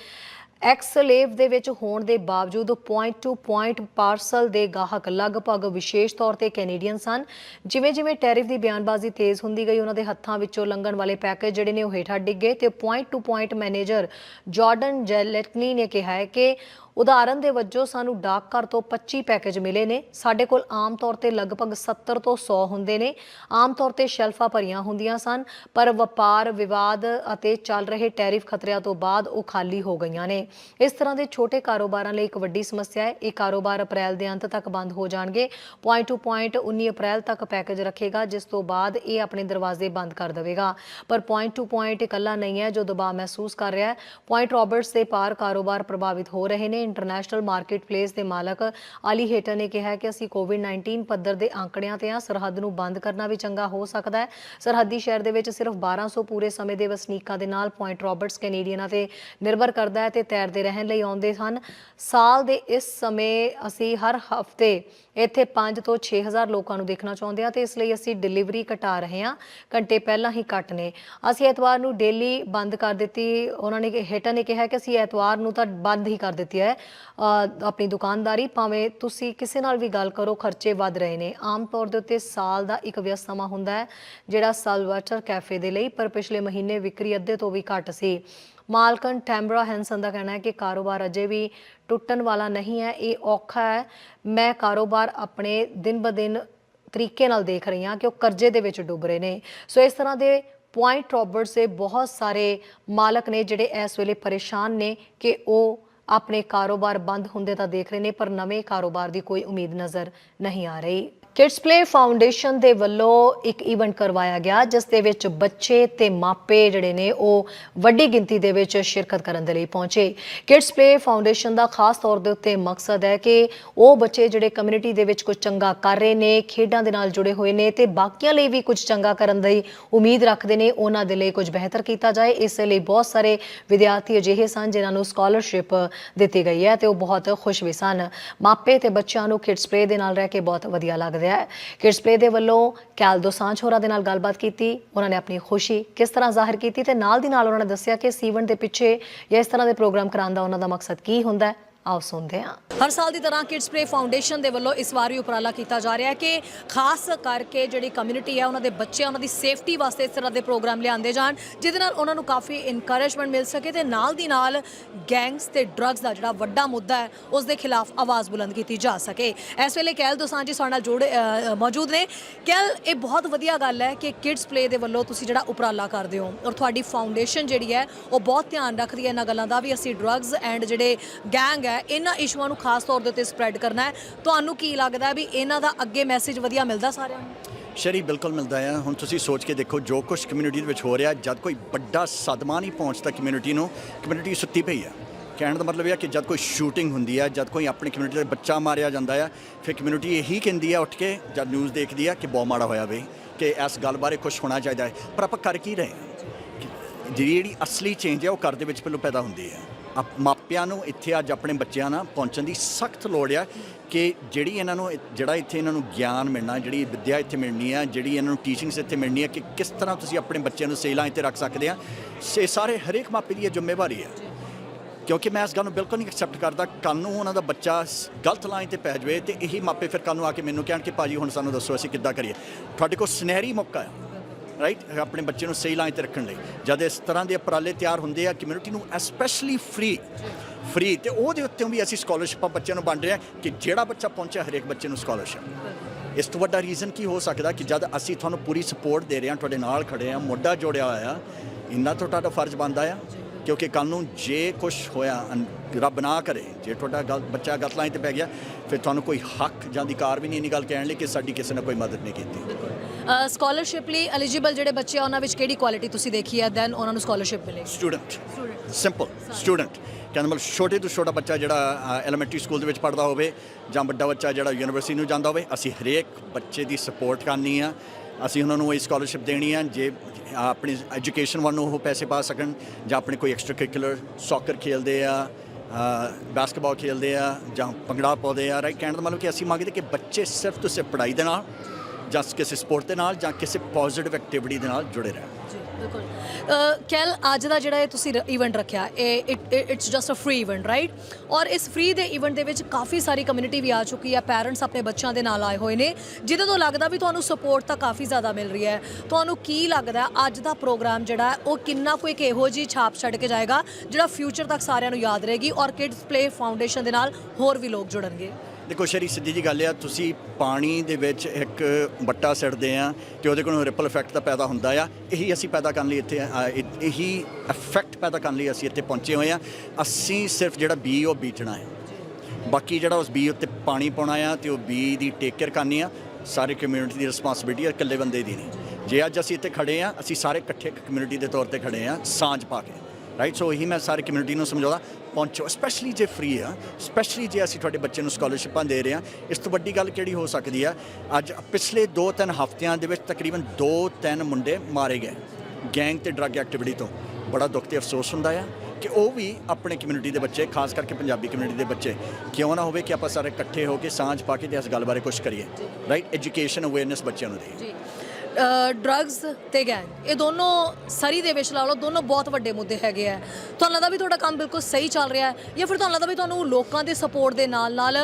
ਐਕਸਲੇਵ ਦੇ ਵਿੱਚ ਹੋਣ ਦੇ ਬਾਵਜੂਦ ਪੁਆਇੰਟ ਟੂ ਪੁਆਇੰਟ ਪਾਰਸਲ ਦੇ ਗਾਹਕ ਲਗਭਗ ਵਿਸ਼ੇਸ਼ ਤੌਰ ਤੇ ਕੈਨੇਡੀਅਨ ਸਨ। ਜਿਵੇਂ ਜਿਵੇਂ ਟੈਰਿਫ ਦੀ ਬਿਆਨਬਾਜ਼ੀ ਤੇਜ਼ ਹੁੰਦੀ ਗਈ, ਉਹਨਾਂ ਦੇ ਹੱਥਾਂ ਵਿੱਚੋਂ ਲੰਘਣ ਵਾਲੇ ਪੈਕੇਜ ਜਿਹੜੇ ਨੇ ਉਹ ਹੇਠਾਂ ਡਿੱਗ ਗਏ ਤੇ point to point manager Jordan ਜੈਲਟਨੀ ਨੇ ਕਿਹਾ ਹੈ ਕਿ ਉਦਾਹਰਨ ਦੇ ਵਜੋਂ ਸਾਨੂੰ ਡਾਕਘਰ ਤੋਂ 25 ਪੈਕੇਜ ਮਿਲੇ ਨੇ। ਸਾਡੇ ਕੋਲ ਆਮ ਤੌਰ ਤੇ ਲਗਭਗ 70 ਤੋਂ 100 ਹੁੰਦੇ ਨੇ। ਆਮ ਤੌਰ ਤੇ ਸ਼ੈਲਫਾਂ ਭਰੀਆਂ ਹੁੰਦੀਆਂ ਸਨ, ਪਰ ਵਪਾਰ, ਵਿਵਾਦ ਅਤੇ ਚੱਲ ਰਹੇ ਟੈਰਿਫ ਖਤਰਿਆਂ ਤੋਂ ਬਾਅਦ ਉਹ ਖਾਲੀ ਹੋ ਗਈਆਂ ਨੇ। ਇਸ ਤਰ੍ਹਾਂ ਦੇ ਛੋਟੇ ਕਾਰੋਬਾਰਾਂ ਲਈ ਇੱਕ ਵੱਡੀ ਸਮੱਸਿਆ ਹੈ। ਇਹ ਕਾਰੋਬਾਰ ਅਪ੍ਰੈਲ ਦੇ ਅੰਤ ਤੱਕ ਬੰਦ ਹੋ ਜਾਣਗੇ। ਪੁਆਇੰਟ ਟੂ ਪੁਆਇੰਟ 19 ਅਪ੍ਰੈਲ ਤੱਕ ਪੈਕੇਜ ਰੱਖੇਗਾ, ਜਿਸ ਤੋਂ ਬਾਅਦ ਇਹ ਆਪਣੇ ਦਰਵਾਜ਼ੇ ਬੰਦ ਕਰ ਦੇਵੇਗਾ। ਪਰ ਪੁਆਇੰਟ ਟੂ ਪੁਆਇੰਟ ਇਕੱਲਾ ਨਹੀਂ ਹੈ, ਜੋ ਦਬਾਅ ਮਹਿਸੂਸ ਕਰ ਰਿਹਾ ਹੈ। ਪੁਆਇੰਟ ਰਾਬਰਟਸ ਦੇ ਪਾਰ ਕਾਰੋਬਾਰ ਪ੍ਰਭਾਵਿਤ ਹੋ ਰਹੇ ਨੇ। ਇੰਟਰਨੈਸ਼ਨਲ ਮਾਰਕੀਟ ਪਲੇਸ ਦੇ ਮਾਲਕ ਅਲੀ ਹੇਟਰ ਨੇ ਕਿਹਾ ਕਿ ਅਸੀਂ ਕੋਵਿਡ-19 ਪੱਧਰ ਦੇ ਆંકੜਿਆਂ ਤੇ ਆ ਸਰਹੱਦ ਨੂੰ ਬੰਦ ਕਰਨਾ ਵੀ ਚੰਗਾ ਹੋ ਸਕਦਾ ਹੈ। ਸਰਹੱਦੀ ਸ਼ਹਿਰ ਦੇ ਵਿੱਚ ਸਿਰਫ 1200 ਪੂਰੇ ਸਮੇਂ ਦੇ ਵਸਨੀਕਾਂ ਦੇ ਨਾਲ ਪੁਆਇੰਟ ਰਾਬਰਟਸ ਕੈਨੇਡੀਅਨਾਂ ਤੇ ਨਿਰਭਰ ਕਰਦਾ ਹੈ ਤੇ ਤੈਰਦੇ ਰਹਿਣ ਲਈ ਆਉਂਦੇ ਹਨ। ਸਾਲ ਦੇ ਇਸ ਸਮੇਂ ਅਸੀਂ ਹਰ ਹਫ਼ਤੇ ਇੱਥੇ 5 ਤੋਂ 6000 ਲੋਕਾਂ ਨੂੰ ਦੇਖਣਾ ਚਾਹੁੰਦੇ ਹਾਂ ਤੇ ਇਸ ਲਈ ਅਸੀਂ ਡਿਲੀਵਰੀ ਘਟਾ ਰਹੇ ਹਾਂ। ਘੰਟੇ ਪਹਿਲਾਂ ਹੀ ਘੱਟ ਨੇ। ਅਸੀਂ ਐਤਵਾਰ ਨੂੰ ਡੇਲੀ ਬੰਦ ਕਰ ਦਿੱਤੀ। ਉਹਨਾਂ ਨੇ ਕਿ- ਨੇ ਕਿਹਾ ਕਿ ਅਸੀਂ ਐਤਵਾਰ ਨੂੰ ਤਾਂ ਬੰਦ ਹੀ ਕਰ ਦਿੱਤੀ ਹੈ। ਅ, ਆਪਣੀ ਦੁਕਾਨਦਾਰੀ ਭਾਵੇਂ ਤੁਸੀਂ ਕਿਸੇ ਨਾਲ ਵੀ ਗੱਲ ਕਰੋ ਖਰਚੇ ਵੱਧ ਰਹੇ ਨੇ। ਆਮ ਤੌਰ ਦੇ ਉੱਤੇ ਸਾਲ ਦਾ ਇੱਕ ਵਿਅਸਤ ਸਮਾਂ ਹੁੰਦਾ ਹੈ ਜਿਹੜਾ ਸਲਵਟਰ ਕੈਫੇ ਦੇ ਲਈ ਪਰ ਪਿਛਲੇ ਮਹੀਨੇ ਵਿਕਰੀ ਅੱਧੇ ਤੋਂ ਵੀ ਘੱਟ ਸੀ। ਮਾਲਕਨ ਟੈਂਬਰਾ ਹੈਂਸਨ ਦਾ ਕਹਿਣਾ ਹੈ ਕਿ ਕਾਰੋਬਾਰ ਅਜੇ ਵੀ ਟੁੱਟਣ ਵਾਲਾ ਨਹੀਂ ਹੈ। ਇਹ ਔਖਾ ਹੈ। ਮੈਂ ਕਾਰੋਬਾਰ ਆਪਣੇ ਦਿਨ ਬ ਦਿਨ ਤਰੀਕੇ ਨਾਲ ਦੇਖ ਰਹੀ ਹਾਂ ਕਿ ਉਹ ਕਰਜ਼ੇ ਦੇ ਵਿੱਚ ਡੁੱਬ ਰਹੇ ਨੇ। ਸੋ ਇਸ ਤਰ੍ਹਾਂ ਦੇ ਪੁਆਇੰਟ ਰੋਬਰਟਸ ਦੇ ਬਹੁਤ ਸਾਰੇ ਮਾਲਕ ਨੇ ਜਿਹੜੇ ਇਸ ਵੇਲੇ ਪਰੇਸ਼ਾਨ ਨੇ ਕਿ ਉਹ ਆਪਣੇ ਕਾਰੋਬਾਰ ਬੰਦ ਹੁੰਦੇ ਤਾਂ ਦੇਖ ਰਹੇ ਨੇ, ਪਰ ਨਵੇਂ ਕਾਰੋਬਾਰ ਦੀ ਕੋਈ ਉਮੀਦ ਨਜ਼ਰ ਨਹੀਂ ਆ ਰਹੀ। ਕਿਡਸ ਪਲੇ ਫਾਊਂਡੇਸ਼ਨ ਦੇ ਵੱਲੋਂ ਇੱਕ ਇਵੈਂਟ ਕਰਵਾਇਆ ਗਿਆ, ਜਿਸ ਦੇ ਵਿੱਚ ਬੱਚੇ ਤੇ ਮਾਪੇ ਜਿਹੜੇ ਨੇ ਉਹ ਵੱਡੀ ਗਿਣਤੀ ਦੇ ਵਿੱਚ ਸ਼ਿਰਕਤ ਕਰਨ ਦੇ ਲਈ ਪਹੁੰਚੇ। ਕਿਡਸ ਪਲੇ ਫਾਊਂਡੇਸ਼ਨ ਦਾ ਖਾਸ ਤੌਰ ਦੇ ਉੱਤੇ ਮਕਸਦ ਹੈ ਕਿ ਉਹ ਬੱਚੇ ਜਿਹੜੇ ਕਮਿਊਨਿਟੀ ਦੇ ਵਿੱਚ ਕੁਝ ਚੰਗਾ ਕਰ ਰਹੇ ਨੇ, ਖੇਡਾਂ ਦੇ ਨਾਲ ਜੁੜੇ ਹੋਏ ਨੇ ਤੇ ਬਾਕੀਆਂ ਲਈ ਵੀ ਕੁਝ ਚੰਗਾ ਕਰਨ ਦੀ ਉਮੀਦ ਰੱਖਦੇ ਨੇ, ਉਹਨਾਂ ਦੇ ਲਈ ਕੁਝ ਬਿਹਤਰ ਕੀਤਾ ਜਾਏ। ਇਸ ਲਈ ਬਹੁਤ ਸਾਰੇ ਵਿਦਿਆਰਥੀ ਅਜਿਹੇ ਸਨ ਜਿਨ੍ਹਾਂ ਨੂੰ ਸਕਾਲਰਸ਼ਿਪ ਦਿੱਤੀ ਗਈ ਹੈ ਤੇ ਉਹ ਬਹੁਤ ਖੁਸ਼ ਵੀ ਸਨ। ਮਾਪੇ ਤੇ ਬੱਚਿਆਂ ਨੂੰ ਕਿਡਸ ਪਲੇ ਦੇ ਨਾਲ ਰਹਿ ਕੇ ਬਹੁਤ ਵਧੀਆ ਲੱਗਦਾ ਰਿਹਾ ਹੈ ਕਿਡਸ ਪਲੇ ਦੇ ਵੱਲੋਂ ਕੈਲ ਦੋਸਾਂਝ ਹੋਰਾਂ ਦੇ ਨਾਲ ਗੱਲਬਾਤ ਕੀਤੀ, ਉਹਨਾਂ ਨੇ ਆਪਣੀ ਖੁਸ਼ੀ ਕਿਸ ਤਰ੍ਹਾਂ ਜ਼ਾਹਿਰ ਕੀਤੀ ਤੇ ਨਾਲ ਦੀ ਨਾਲ ਉਹਨਾਂ ਨੇ ਦੱਸਿਆ ਕਿ ਸੀਵਨ ਦੇ ਪਿੱਛੇ ਜਾਂ ਇਸ ਤਰ੍ਹਾਂ ਦੇ ਪ੍ਰੋਗਰਾਮ ਕਰਾਉਣ ਦਾ ਉਹਨਾਂ ਦਾ ਮਕਸਦ ਕੀ ਹੁੰਦਾ ਹੈ। ਆਓ ਸੁਣਦੇ ਹਾਂ। ਹਰ ਸਾਲ ਦੀ ਤਰ੍ਹਾਂ ਕਿਡਸ ਪਲੇ ਫਾਊਂਡੇਸ਼ਨ ਦੇ ਵੱਲੋਂ ਇਸ ਵਾਰ ਵੀ ਉਪਰਾਲਾ ਕੀਤਾ ਜਾ ਰਿਹਾ ਹੈ ਕਿ ਖਾਸ ਕਰਕੇ ਜਿਹੜੀ ਕਮਿਊਨਿਟੀ ਹੈ, ਉਹਨਾਂ ਦੇ ਬੱਚੇ, ਉਹਨਾਂ ਦੀ ਸੇਫਟੀ ਵਾਸਤੇ ਇਸ ਤਰ੍ਹਾਂ ਦੇ ਪ੍ਰੋਗਰਾਮ ਲਿਆਂਦੇ ਜਾਣ, ਜਿਹਦੇ ਨਾਲ ਉਹਨਾਂ ਨੂੰ ਕਾਫੀ ਇਨਕਰੇਜਮੈਂਟ ਮਿਲ ਸਕੇ ਤੇ ਨਾਲ ਦੀ ਨਾਲ ਗੈਂਗਸ ਤੇ ਡਰੱਗਸ ਦਾ ਜਿਹੜਾ ਵੱਡਾ ਮੁੱਦਾ ਹੈ, ਉਸ ਦੇ ਖਿਲਾਫ ਆਵਾਜ਼ ਬੁਲੰਦ ਕੀਤੀ ਜਾ ਸਕੇ। ਇਸ ਵੇਲੇ ਕੈਲ ਦੋਸਾਂਝੀ ਸਾਡੇ ਨਾਲ ਜੋੜੇ ਮੌਜੂਦ ਨੇ। ਕੈਲ, ਇਹ ਬਹੁਤ ਵਧੀਆ ਗੱਲ ਹੈ ਕਿ ਕਿਡਸ ਪਲੇ ਦੇ ਵੱਲੋਂ ਤੁਸੀਂ ਜਿਹੜਾ ਉਪਰਾਲਾ ਕਰਦੇ ਹੋ ਔਰ ਤੁਹਾਡੀ ਫਾਊਂਡੇਸ਼ਨ ਜਿਹੜੀ ਹੈ, ਉਹ ਬਹੁਤ ਧਿਆਨ ਰੱਖਦੀ ਹੈ ਇਹਨਾਂ ਗੱਲਾਂ ਦਾ ਵੀ। ਅਸੀਂ ਡਰੱਗਸ ਐਂਡ ਜਿਹੜੇ ਗੈਂਗ ਹੈ, ਇਹਨਾਂ ਇਸ਼ੂਆਂ ਨੂੰ ਖਾਸ ਤੌਰ ਦੇ ਉੱਤੇ ਸਪਰੈਡ ਕਰਨਾ ਹੈ। ਤੁਹਾਨੂੰ ਕੀ ਲੱਗਦਾ ਵੀ ਇਹਨਾਂ ਦਾ ਅੱਗੇ ਮੈਸੇਜ ਵਧੀਆ ਮਿਲਦਾ ਸਾਰਿਆਂ ਨੂੰ? ਸ਼ਰੀ, ਬਿਲਕੁਲ ਮਿਲਦਾ ਹੈ। ਹੁਣ ਤੁਸੀਂ ਸੋਚ ਕੇ ਦੇਖੋ, ਜੋ ਕੁਝ ਕਮਿਊਨਿਟੀ ਦੇ ਵਿੱਚ ਹੋ ਰਿਹਾ, ਜਦ ਕੋਈ ਵੱਡਾ ਸਦਮਾ ਨਹੀਂ ਪਹੁੰਚਦਾ ਕਮਿਊਨਿਟੀ ਨੂੰ ਕਮਿਊਨਿਟੀ ਸੁੱਤੀ ਪਈ ਹੈ। ਕਹਿਣ ਦਾ ਮਤਲਬ ਇਹ ਹੈ ਕਿ ਜਦ ਕੋਈ ਸ਼ੂਟਿੰਗ ਹੁੰਦੀ ਹੈ, ਜਦ ਕੋਈ ਆਪਣੀ ਕਮਿਊਨਿਟੀ ਦਾ ਬੱਚਾ ਮਾਰਿਆ ਜਾਂਦਾ ਹੈ, ਫਿਰ ਕਮਿਊਨਿਟੀ ਇਹੀ ਕਹਿੰਦੀ ਹੈ ਉੱਠ ਕੇ ਜਦ ਨਿਊਜ਼ ਦੇਖਦੀ ਹੈ ਕਿ ਬਹੁਤ ਮਾੜਾ ਹੋਇਆ ਵੇ ਕਿ ਇਸ ਗੱਲ ਬਾਰੇ ਕੁਝ ਹੋਣਾ ਚਾਹੀਦਾ ਹੈ। ਪਰ ਆਪਾਂ ਕਰ ਕੀ ਰਹੇ ਹਾਂ? ਜਿਹੜੀ ਜਿਹੜੀ ਅਸਲੀ ਚੇਂਜ ਹੈ, ਉਹ ਘਰ ਦੇ ਵਿੱਚ ਪਹਿਲਾਂ ਪੈਦਾ ਹੁੰਦੀ ਹੈ। ਆਪ- ਮਾਪਿਆਂ ਨੂੰ ਇੱਥੇ ਅੱਜ ਆਪਣੇ ਬੱਚਿਆਂ ਨਾਲ ਪਹੁੰਚਣ ਦੀ ਸਖਤ ਲੋੜ ਆ ਕਿ ਜਿਹੜੀ ਇਹਨਾਂ ਨੂੰ ਜਿਹੜਾ ਇੱਥੇ ਇਹਨਾਂ ਨੂੰ ਗਿਆਨ ਮਿਲਣਾ, ਜਿਹੜੀ ਵਿੱਦਿਆ ਇੱਥੇ ਮਿਲਣੀ ਆ, ਜਿਹੜੀ ਇਹਨਾਂ ਨੂੰ ਟੀਚਿੰਗਸ ਇੱਥੇ ਮਿਲਣੀ ਆ, ਕਿ ਕਿਸ ਤਰ੍ਹਾਂ ਤੁਸੀਂ ਆਪਣੇ ਬੱਚਿਆਂ ਨੂੰ ਸਹੀ ਲਾਈਨ ਤੇ ਰੱਖ ਸਕਦੇ ਆ। ਇਹ ਸਾਰੇ ਹਰੇਕ ਮਾਪੇ ਦੀ ਇਹ ਜ਼ਿੰਮੇਵਾਰੀ ਹੈ ਕਿਉਂਕਿ ਮੈਂ ਇਸ ਗੱਲ ਨੂੰ ਬਿਲਕੁਲ ਨਹੀਂ ਐਕਸੈਪਟ ਕਰਦਾ ਕੱਲ ਨੂੰ ਉਹਨਾਂ ਦਾ ਬੱਚਾ ਗਲਤ ਲਾਈਨ ਤੇ ਪੈ ਜਾਵੇ ਤੇ ਇਹੀ ਮਾਪੇ ਫਿਰ ਕੱਲ ਨੂੰ ਆ ਕੇ ਮੈਨੂੰ ਕਹਿਣ ਕਿ, ਭਾਜੀ, ਹੁਣ ਸਾਨੂੰ ਦੱਸੋ ਅਸੀਂ ਕਿੱਦਾਂ ਕਰੀਏ? ਤੁਹਾਡੇ ਕੋਲ ਸੁਨਹਿਰੀ ਮੌਕਾ ਹੈ ਰਾਈਟ ਆਪਣੇ ਬੱਚੇ ਨੂੰ ਸਹੀ ਲਾਈਨ ਤੇ ਰੱਖਣ ਲਈ। ਜਦ ਇਸ ਤਰ੍ਹਾਂ ਦੇ ਉਪਰਾਲੇ ਤਿਆਰ ਹੁੰਦੇ ਆ ਕਮਿਊਨਿਟੀ ਨੂੰ ਐਸਪੈਸ਼ਲੀ ਫ੍ਰੀ ਫ੍ਰੀ ਤੇ ਉਹਦੇ ਉੱਤੇ ਵੀ ਅਸੀਂ ਸਕਾਲਰਸ਼ਿਪਾਂ ਬੱਚਿਆਂ ਨੂੰ ਵੰਡ ਰਹੇ ਹਾਂ ਕਿ ਜਿਹੜਾ ਬੱਚਾ ਪਹੁੰਚਿਆ ਹਰੇਕ ਬੱਚੇ ਨੂੰ ਸਕਾਲਰਸ਼ਿਪ ਇਸ ਤੋਂ ਵੱਡਾ ਰੀਜ਼ਨ ਕੀ ਹੋ ਸਕਦਾ ਕਿ ਜਦ ਅਸੀਂ ਤੁਹਾਨੂੰ ਪੂਰੀ ਸਪੋਰਟ ਦੇ ਰਹੇ ਹਾਂ, ਤੁਹਾਡੇ ਨਾਲ ਖੜੇ ਹਾਂ, ਮੋਢਾ ਜੋੜਿਆ ਹੋਇਆ ਆ ਇੰਨਾ ਤੋਂ ਤੁਹਾਡਾ ਫਰਜ਼ ਬਣਦਾ ਆ। ਕਿਉਂਕਿ ਕੱਲ ਨੂੰ ਜੇ ਕੁਝ ਹੋਇਆ ਰੱਬ ਨਾ ਕਰੇ ਜੇ ਤੁਹਾਡਾ ਗਲ ਬੱਚਾ ਗਲਤ ਲਾਈਨ ਤੇ ਪੈ ਗਿਆ ਫਿਰ ਤੁਹਾਨੂੰ ਕੋਈ ਹੱਕ ਜਾਂ ਅਧਿਕਾਰ ਵੀ ਨਹੀਂ ਇੰਨੀ ਗੱਲ ਕਹਿਣ ਲਈ ਕਿ ਸਾਡੀ ਕਿਸੇ ਨੇ ਕੋਈ ਮਦਦ ਨਹੀਂ ਕੀਤੀ। ਸਕਾਲਰਸ਼ਿਪ ਲਈ ਐਲੀਜੀਬਲ ਜਿਹੜੇ ਬੱਚੇ ਆ ਉਹਨਾਂ ਵਿੱਚ ਕਿਹੜੀ ਕੁਆਲਿਟੀ ਤੁਸੀਂ ਦੇਖੀ ਹੈ ਦੈਨ ਉਹਨਾਂ ਨੂੰ ਸਕਾਲਰਸ਼ਿਪ ਮਿਲੇਗੀ। ਸਟੂਡੈਂਟ ਸਿੰਪਲ ਸਟੂਡੈਂਟ ਕਹਿੰਦਾ ਮਤਲਬ ਛੋਟੇ ਤੋਂ ਛੋਟਾ ਬੱਚਾ ਜਿਹੜਾ ਐਲੀਮੈਂਟਰੀ ਸਕੂਲ ਦੇ ਵਿੱਚ ਪੜ੍ਹਦਾ ਹੋਵੇ ਜਾਂ ਵੱਡਾ ਬੱਚਾ ਜਿਹੜਾ ਯੂਨੀਵਰਸਿਟੀ ਨੂੰ ਜਾਂਦਾ ਹੋਵੇ ਅਸੀਂ ਹਰੇਕ ਬੱਚੇ ਦੀ ਸਪੋਰਟ ਕਰਨੀ ਆ। ਅਸੀਂ ਉਹਨਾਂ ਨੂੰ ਇਹ ਸਕਾਲਰਸ਼ਿਪ ਦੇਣੀ ਆ ਜੇ ਆਪਣੀ ਐਜੂਕੇਸ਼ਨ ਵੱਲ ਨੂੰ ਉਹ ਪੈਸੇ ਪਾ ਸਕਣ ਜਾਂ ਆਪਣੇ ਕੋਈ ਐਕਸਟਰਾ ਕਰਿਕੂਲਰ ਸੌਕਰ ਖੇਲਦੇ ਆ ਬਾਸਕਟਬਾਲ ਖੇਲਦੇ ਆ ਜਾਂ ਭੰਗੜਾ ਪਾਉਂਦੇ ਆ ਰਾਈਟ ਕਹਿਣ ਦਾ ਮਤਲਬ ਕਿ ਅਸੀਂ ਮੰਗਦੇ ਕਿ ਬੱਚੇ ਸਿਰਫ ਤੋਂ ਸਿਰਫ ਪੜ੍ਹਾਈ ਦੇ ਨਾਲ ਜਾਂ ਕਿਸੇ ਸਪੋਰਟ ਦੇ ਨਾਲ ਜਾਂ ਕਿਸੇ ਪੋਜ਼ਿਟਿਵ ਐਕਟੀਵਿਟੀ ਦੇ ਨਾਲ ਜੁੜੇ ਰਹਿਣ। ਬਿਲਕੁਲ। ਕੈਲ, ਅੱਜ ਦਾ ਜਿਹੜਾ ਇਹ ਤੁਸੀਂ ਇਵੈਂਟ ਰੱਖਿਆ, ਇਹ it's just a free event right ਔਰ ਇਸ ਫ੍ਰੀ ਦੇ ਇਵੈਂਟ ਦੇ ਵਿੱਚ ਕਾਫੀ ਸਾਰੀ ਕਮਿਊਨਿਟੀ ਵੀ ਆ ਚੁੱਕੀ ਹੈ ਪੈਰੈਂਟਸ ਆਪਣੇ ਬੱਚਿਆਂ ਦੇ ਨਾਲ ਆਏ ਹੋਏ ਨੇ, ਜਿਹਦੇ ਤੋਂ ਲੱਗਦਾ ਵੀ ਤੁਹਾਨੂੰ ਸਪੋਰਟ ਤਾਂ ਕਾਫੀ ਜ਼ਿਆਦਾ ਮਿਲ ਰਹੀ ਹੈ। ਤੁਹਾਨੂੰ ਕੀ ਲੱਗਦਾ ਅੱਜ ਦਾ ਪ੍ਰੋਗਰਾਮ ਜਿਹੜਾ ਉਹ ਕਿੰਨਾ ਕੁ ਇੱਕ ਇਹੋ ਜਿਹੀ ਛਾਪ ਛੱਡ ਕੇ ਜਾਏਗਾ, ਜਿਹੜਾ ਫਿਊਚਰ ਤੱਕ ਸਾਰਿਆਂ ਨੂੰ ਯਾਦ ਰਹੇਗੀ ਔਰ ਕਿਡਸ ਪਲੇ ਫਾਊਂਡੇਸ਼ਨ ਦੇ ਨਾਲ ਹੋਰ ਵੀ ਲੋਕ ਜੁੜਨਗੇ? ਦੇਖੋ ਸ਼ਰੀ ਸਿੱਧੀ ਜੀ ਗੱਲ ਆ ਤੁਸੀਂ ਪਾਣੀ ਦੇ ਵਿੱਚ ਇੱਕ ਬੱਟਾ ਸਿੱਟਦੇ ਆ ਤੇ ਉਹਦੇ ਕੋਲੋਂ ਰਿਪਲ ਇਫੈਕਟ ਤਾਂ ਪੈਦਾ ਹੁੰਦਾ ਆ। ਇਹੀ ਅਸੀਂ ਪੈਦਾ ਕਰਨ ਲਈ ਇੱਥੇ ਆ, ਇਹ- ਇਹੀ ਇਫੈਕਟ ਪੈਦਾ ਕਰਨ ਲਈ ਅਸੀਂ ਇੱਥੇ ਪਹੁੰਚੇ ਹੋਏ ਆ। ਅਸੀਂ ਸਿਰਫ ਜਿਹੜਾ ਬੀ ਉਹ ਬੀਜਣਾ ਹੈ ਬਾਕੀ ਜਿਹੜਾ ਉਸ ਬੀ ਉੱਤੇ ਪਾਣੀ ਪਾਉਣਾ ਆ ਤੇ ਉਹ ਬੀ ਦੀ ਟੇਕ ਕੇਅਰ ਕਰਨੀ ਆ ਸਾਰੇ ਕਮਿਊਨਿਟੀ ਦੀ ਰਿਸਪਾਂਸਿਬਿਲਟੀ ਆ ਇਕੱਲੇ ਬੰਦੇ ਦੀ ਨਹੀਂ। ਜੇ ਅੱਜ ਅਸੀਂ ਇੱਥੇ ਖੜੇ ਆ ਅਸੀਂ ਸਾਰੇ ਇਕੱਠੇ ਇੱਕ ਕਮਿਊਨਿਟੀ ਦੇ ਤੌਰ ਤੇ ਖੜੇ ਆ ਸਾਂਝ ਪਾ ਕੇ। ਰਾਈਟ ਸੋ ਇਹੀ ਮੈਂ ਸਾਰੇ ਕਮਿਊਨਿਟੀ ਨੂੰ ਸਮਝਾਉਂਦਾ ਪਹੁੰਚੋ ਸਪੈਸ਼ਲੀ ਜੇ ਫ੍ਰੀ ਆ ਸਪੈਸ਼ਲੀ ਜੇ ਅਸੀਂ ਤੁਹਾਡੇ ਬੱਚੇ ਨੂੰ ਸਕਾਲਰਸ਼ਿਪਾਂ ਦੇ ਰਹੇ ਆ, ਇਸ ਤੋਂ ਵੱਡੀ ਗੱਲ ਕਿਹੜੀ ਹੋ ਸਕਦੀ ਆ? ਅੱਜ ਪਿਛਲੇ 2-3 ਹਫ਼ਤਿਆਂ ਦੇ ਵਿੱਚ ਤਕਰੀਬਨ 2-3 ਮੁੰਡੇ ਮਾਰੇ ਗਏ ਗੈਂਗ ਤੇ ਡਰੱਗ ਐਕਟੀਵਿਟੀ ਤੋਂ। ਬੜਾ ਦੁੱਖ ਤੇ ਅਫਸੋਸ ਹੁੰਦਾ ਆ ਕਿ ਉਹ ਵੀ ਆਪਣੇ ਕਮਿਊਨਿਟੀ ਦੇ ਬੱਚੇ, ਖਾਸ ਕਰਕੇ ਪੰਜਾਬੀ ਕਮਿਊਨਿਟੀ ਦੇ ਬੱਚੇ। ਕਿਉਂ ਨਾ ਹੋਵੇ ਕਿ ਆਪਾਂ ਸਾਰੇ ਇਕੱਠੇ ਹੋ ਕੇ ਸਾਂਝ ਪਾ ਕੇ ਤੇ ਇਸ ਗੱਲ ਬਾਰੇ ਕੁਝ ਕਰੀਏ ਰਾਈਟ ਐਜੂਕੇਸ਼ਨ ਅਵੇਅਰਨੈਸ ਬੱਚਿਆਂ ਨੂੰ ਦੇਈਏ। ਡਰੱਗਸ ਤੇ ਗੈਂਗ ਇਹ ਦੋਨੋਂ ਸਰੀ ਦੇ ਵਿੱਚ ਲਾ ਲਓ, ਦੋਨੋਂ ਬਹੁਤ ਵੱਡੇ ਮੁੱਦੇ ਹੈਗੇ ਆ। ਤੁਹਾਨੂੰ ਲੱਗਦਾ ਵੀ ਤੁਹਾਡਾ ਕੰਮ ਬਿਲਕੁਲ ਸਹੀ ਚੱਲ ਰਿਹਾ ਹੈ ਜਾਂ ਫਿਰ ਤੁਹਾਨੂੰ ਲੱਗਦਾ ਵੀ ਤੁਹਾਨੂੰ ਲੋਕਾਂ ਦੇ ਸਪੋਰਟ ਦੇ ਨਾਲ ਨਾਲ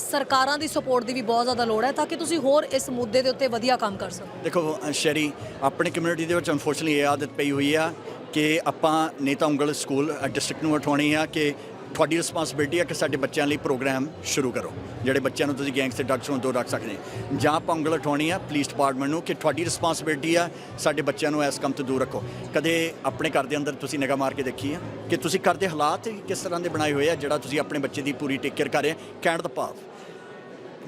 ਸਰਕਾਰਾਂ ਦੀ ਸਪੋਰਟ ਦੀ ਵੀ ਬਹੁਤ ਜ਼ਿਆਦਾ ਲੋੜ ਹੈ ਤਾਂ ਕਿ ਤੁਸੀਂ ਹੋਰ ਇਸ ਮੁੱਦੇ ਦੇ ਉੱਤੇ ਵਧੀਆ ਕੰਮ ਕਰ ਸਕੋ। ਦੇਖੋ ਸ਼ੈਰੀ, ਆਪਣੀ ਕਮਿਊਨਿਟੀ ਦੇ ਵਿੱਚ ਅਨਫੋਰਚੂਨਟਲੀ ਇਹ ਆਦਤ ਪਈ ਹੋਈ ਆ ਕਿ ਆਪਾਂ ਨੇਤਾ ਉਂਗਲ ਸਕੂਲ ਡਿਸਟ੍ਰਿਕਟ ਨੂੰ ਉਠਾਉਣੀ ਆ ਕਿ ਤੁਹਾਡੀ ਰਿਸਪਾਂਸਿਬਿਲਟੀ ਆ ਕਿ ਸਾਡੇ ਬੱਚਿਆਂ ਲਈ ਪ੍ਰੋਗਰਾਮ ਸ਼ੁਰੂ ਕਰੋ। ਜਿਹੜੇ ਬੱਚਿਆਂ ਨੂੰ ਤੁਸੀਂ ਗੈਂਗਸ ਤੇ ਡਰੱਗਸ ਤੋਂ ਦੂਰ ਰੱਖ ਸਕਦੇ ਹੋ। ਜਾਂ ਆਪਾਂ ਉਠਾਉਣੀ ਆ ਪੁਲਿਸ ਡਿਪਾਰਟਮੈਂਟ ਨੂੰ ਕਿ ਤੁਹਾਡੀ ਰਿਸਪਾਂਸਿਬਿਲਟੀ ਆ ਸਾਡੇ ਬੱਚਿਆਂ ਨੂੰ ਇਸ ਕੰਮ ਤੋਂ ਦੂਰ ਰੱਖੋ। ਕਦੇ ਆਪਣੇ ਘਰ ਦੇ ਅੰਦਰ ਤੁਸੀਂ ਨਿਗਾਹ ਮਾਰ ਕੇ ਦੇਖੀ ਆ? ਕਿ ਤੁਸੀਂ ਘਰ ਦੇ ਹਾਲਾਤ ਕਿਸ ਤਰ੍ਹਾਂ ਦੇ ਬਣਾਏ ਹੋਏ ਆ ਜਿਹੜਾ ਤੁਸੀਂ ਆਪਣੇ ਬੱਚੇ ਦੀ ਪੂਰੀ ਟੇਕ ਕੇਅਰ ਕਰ ਰਹੇ ਕਹਿਣ ਦਾ ਭਾਵ,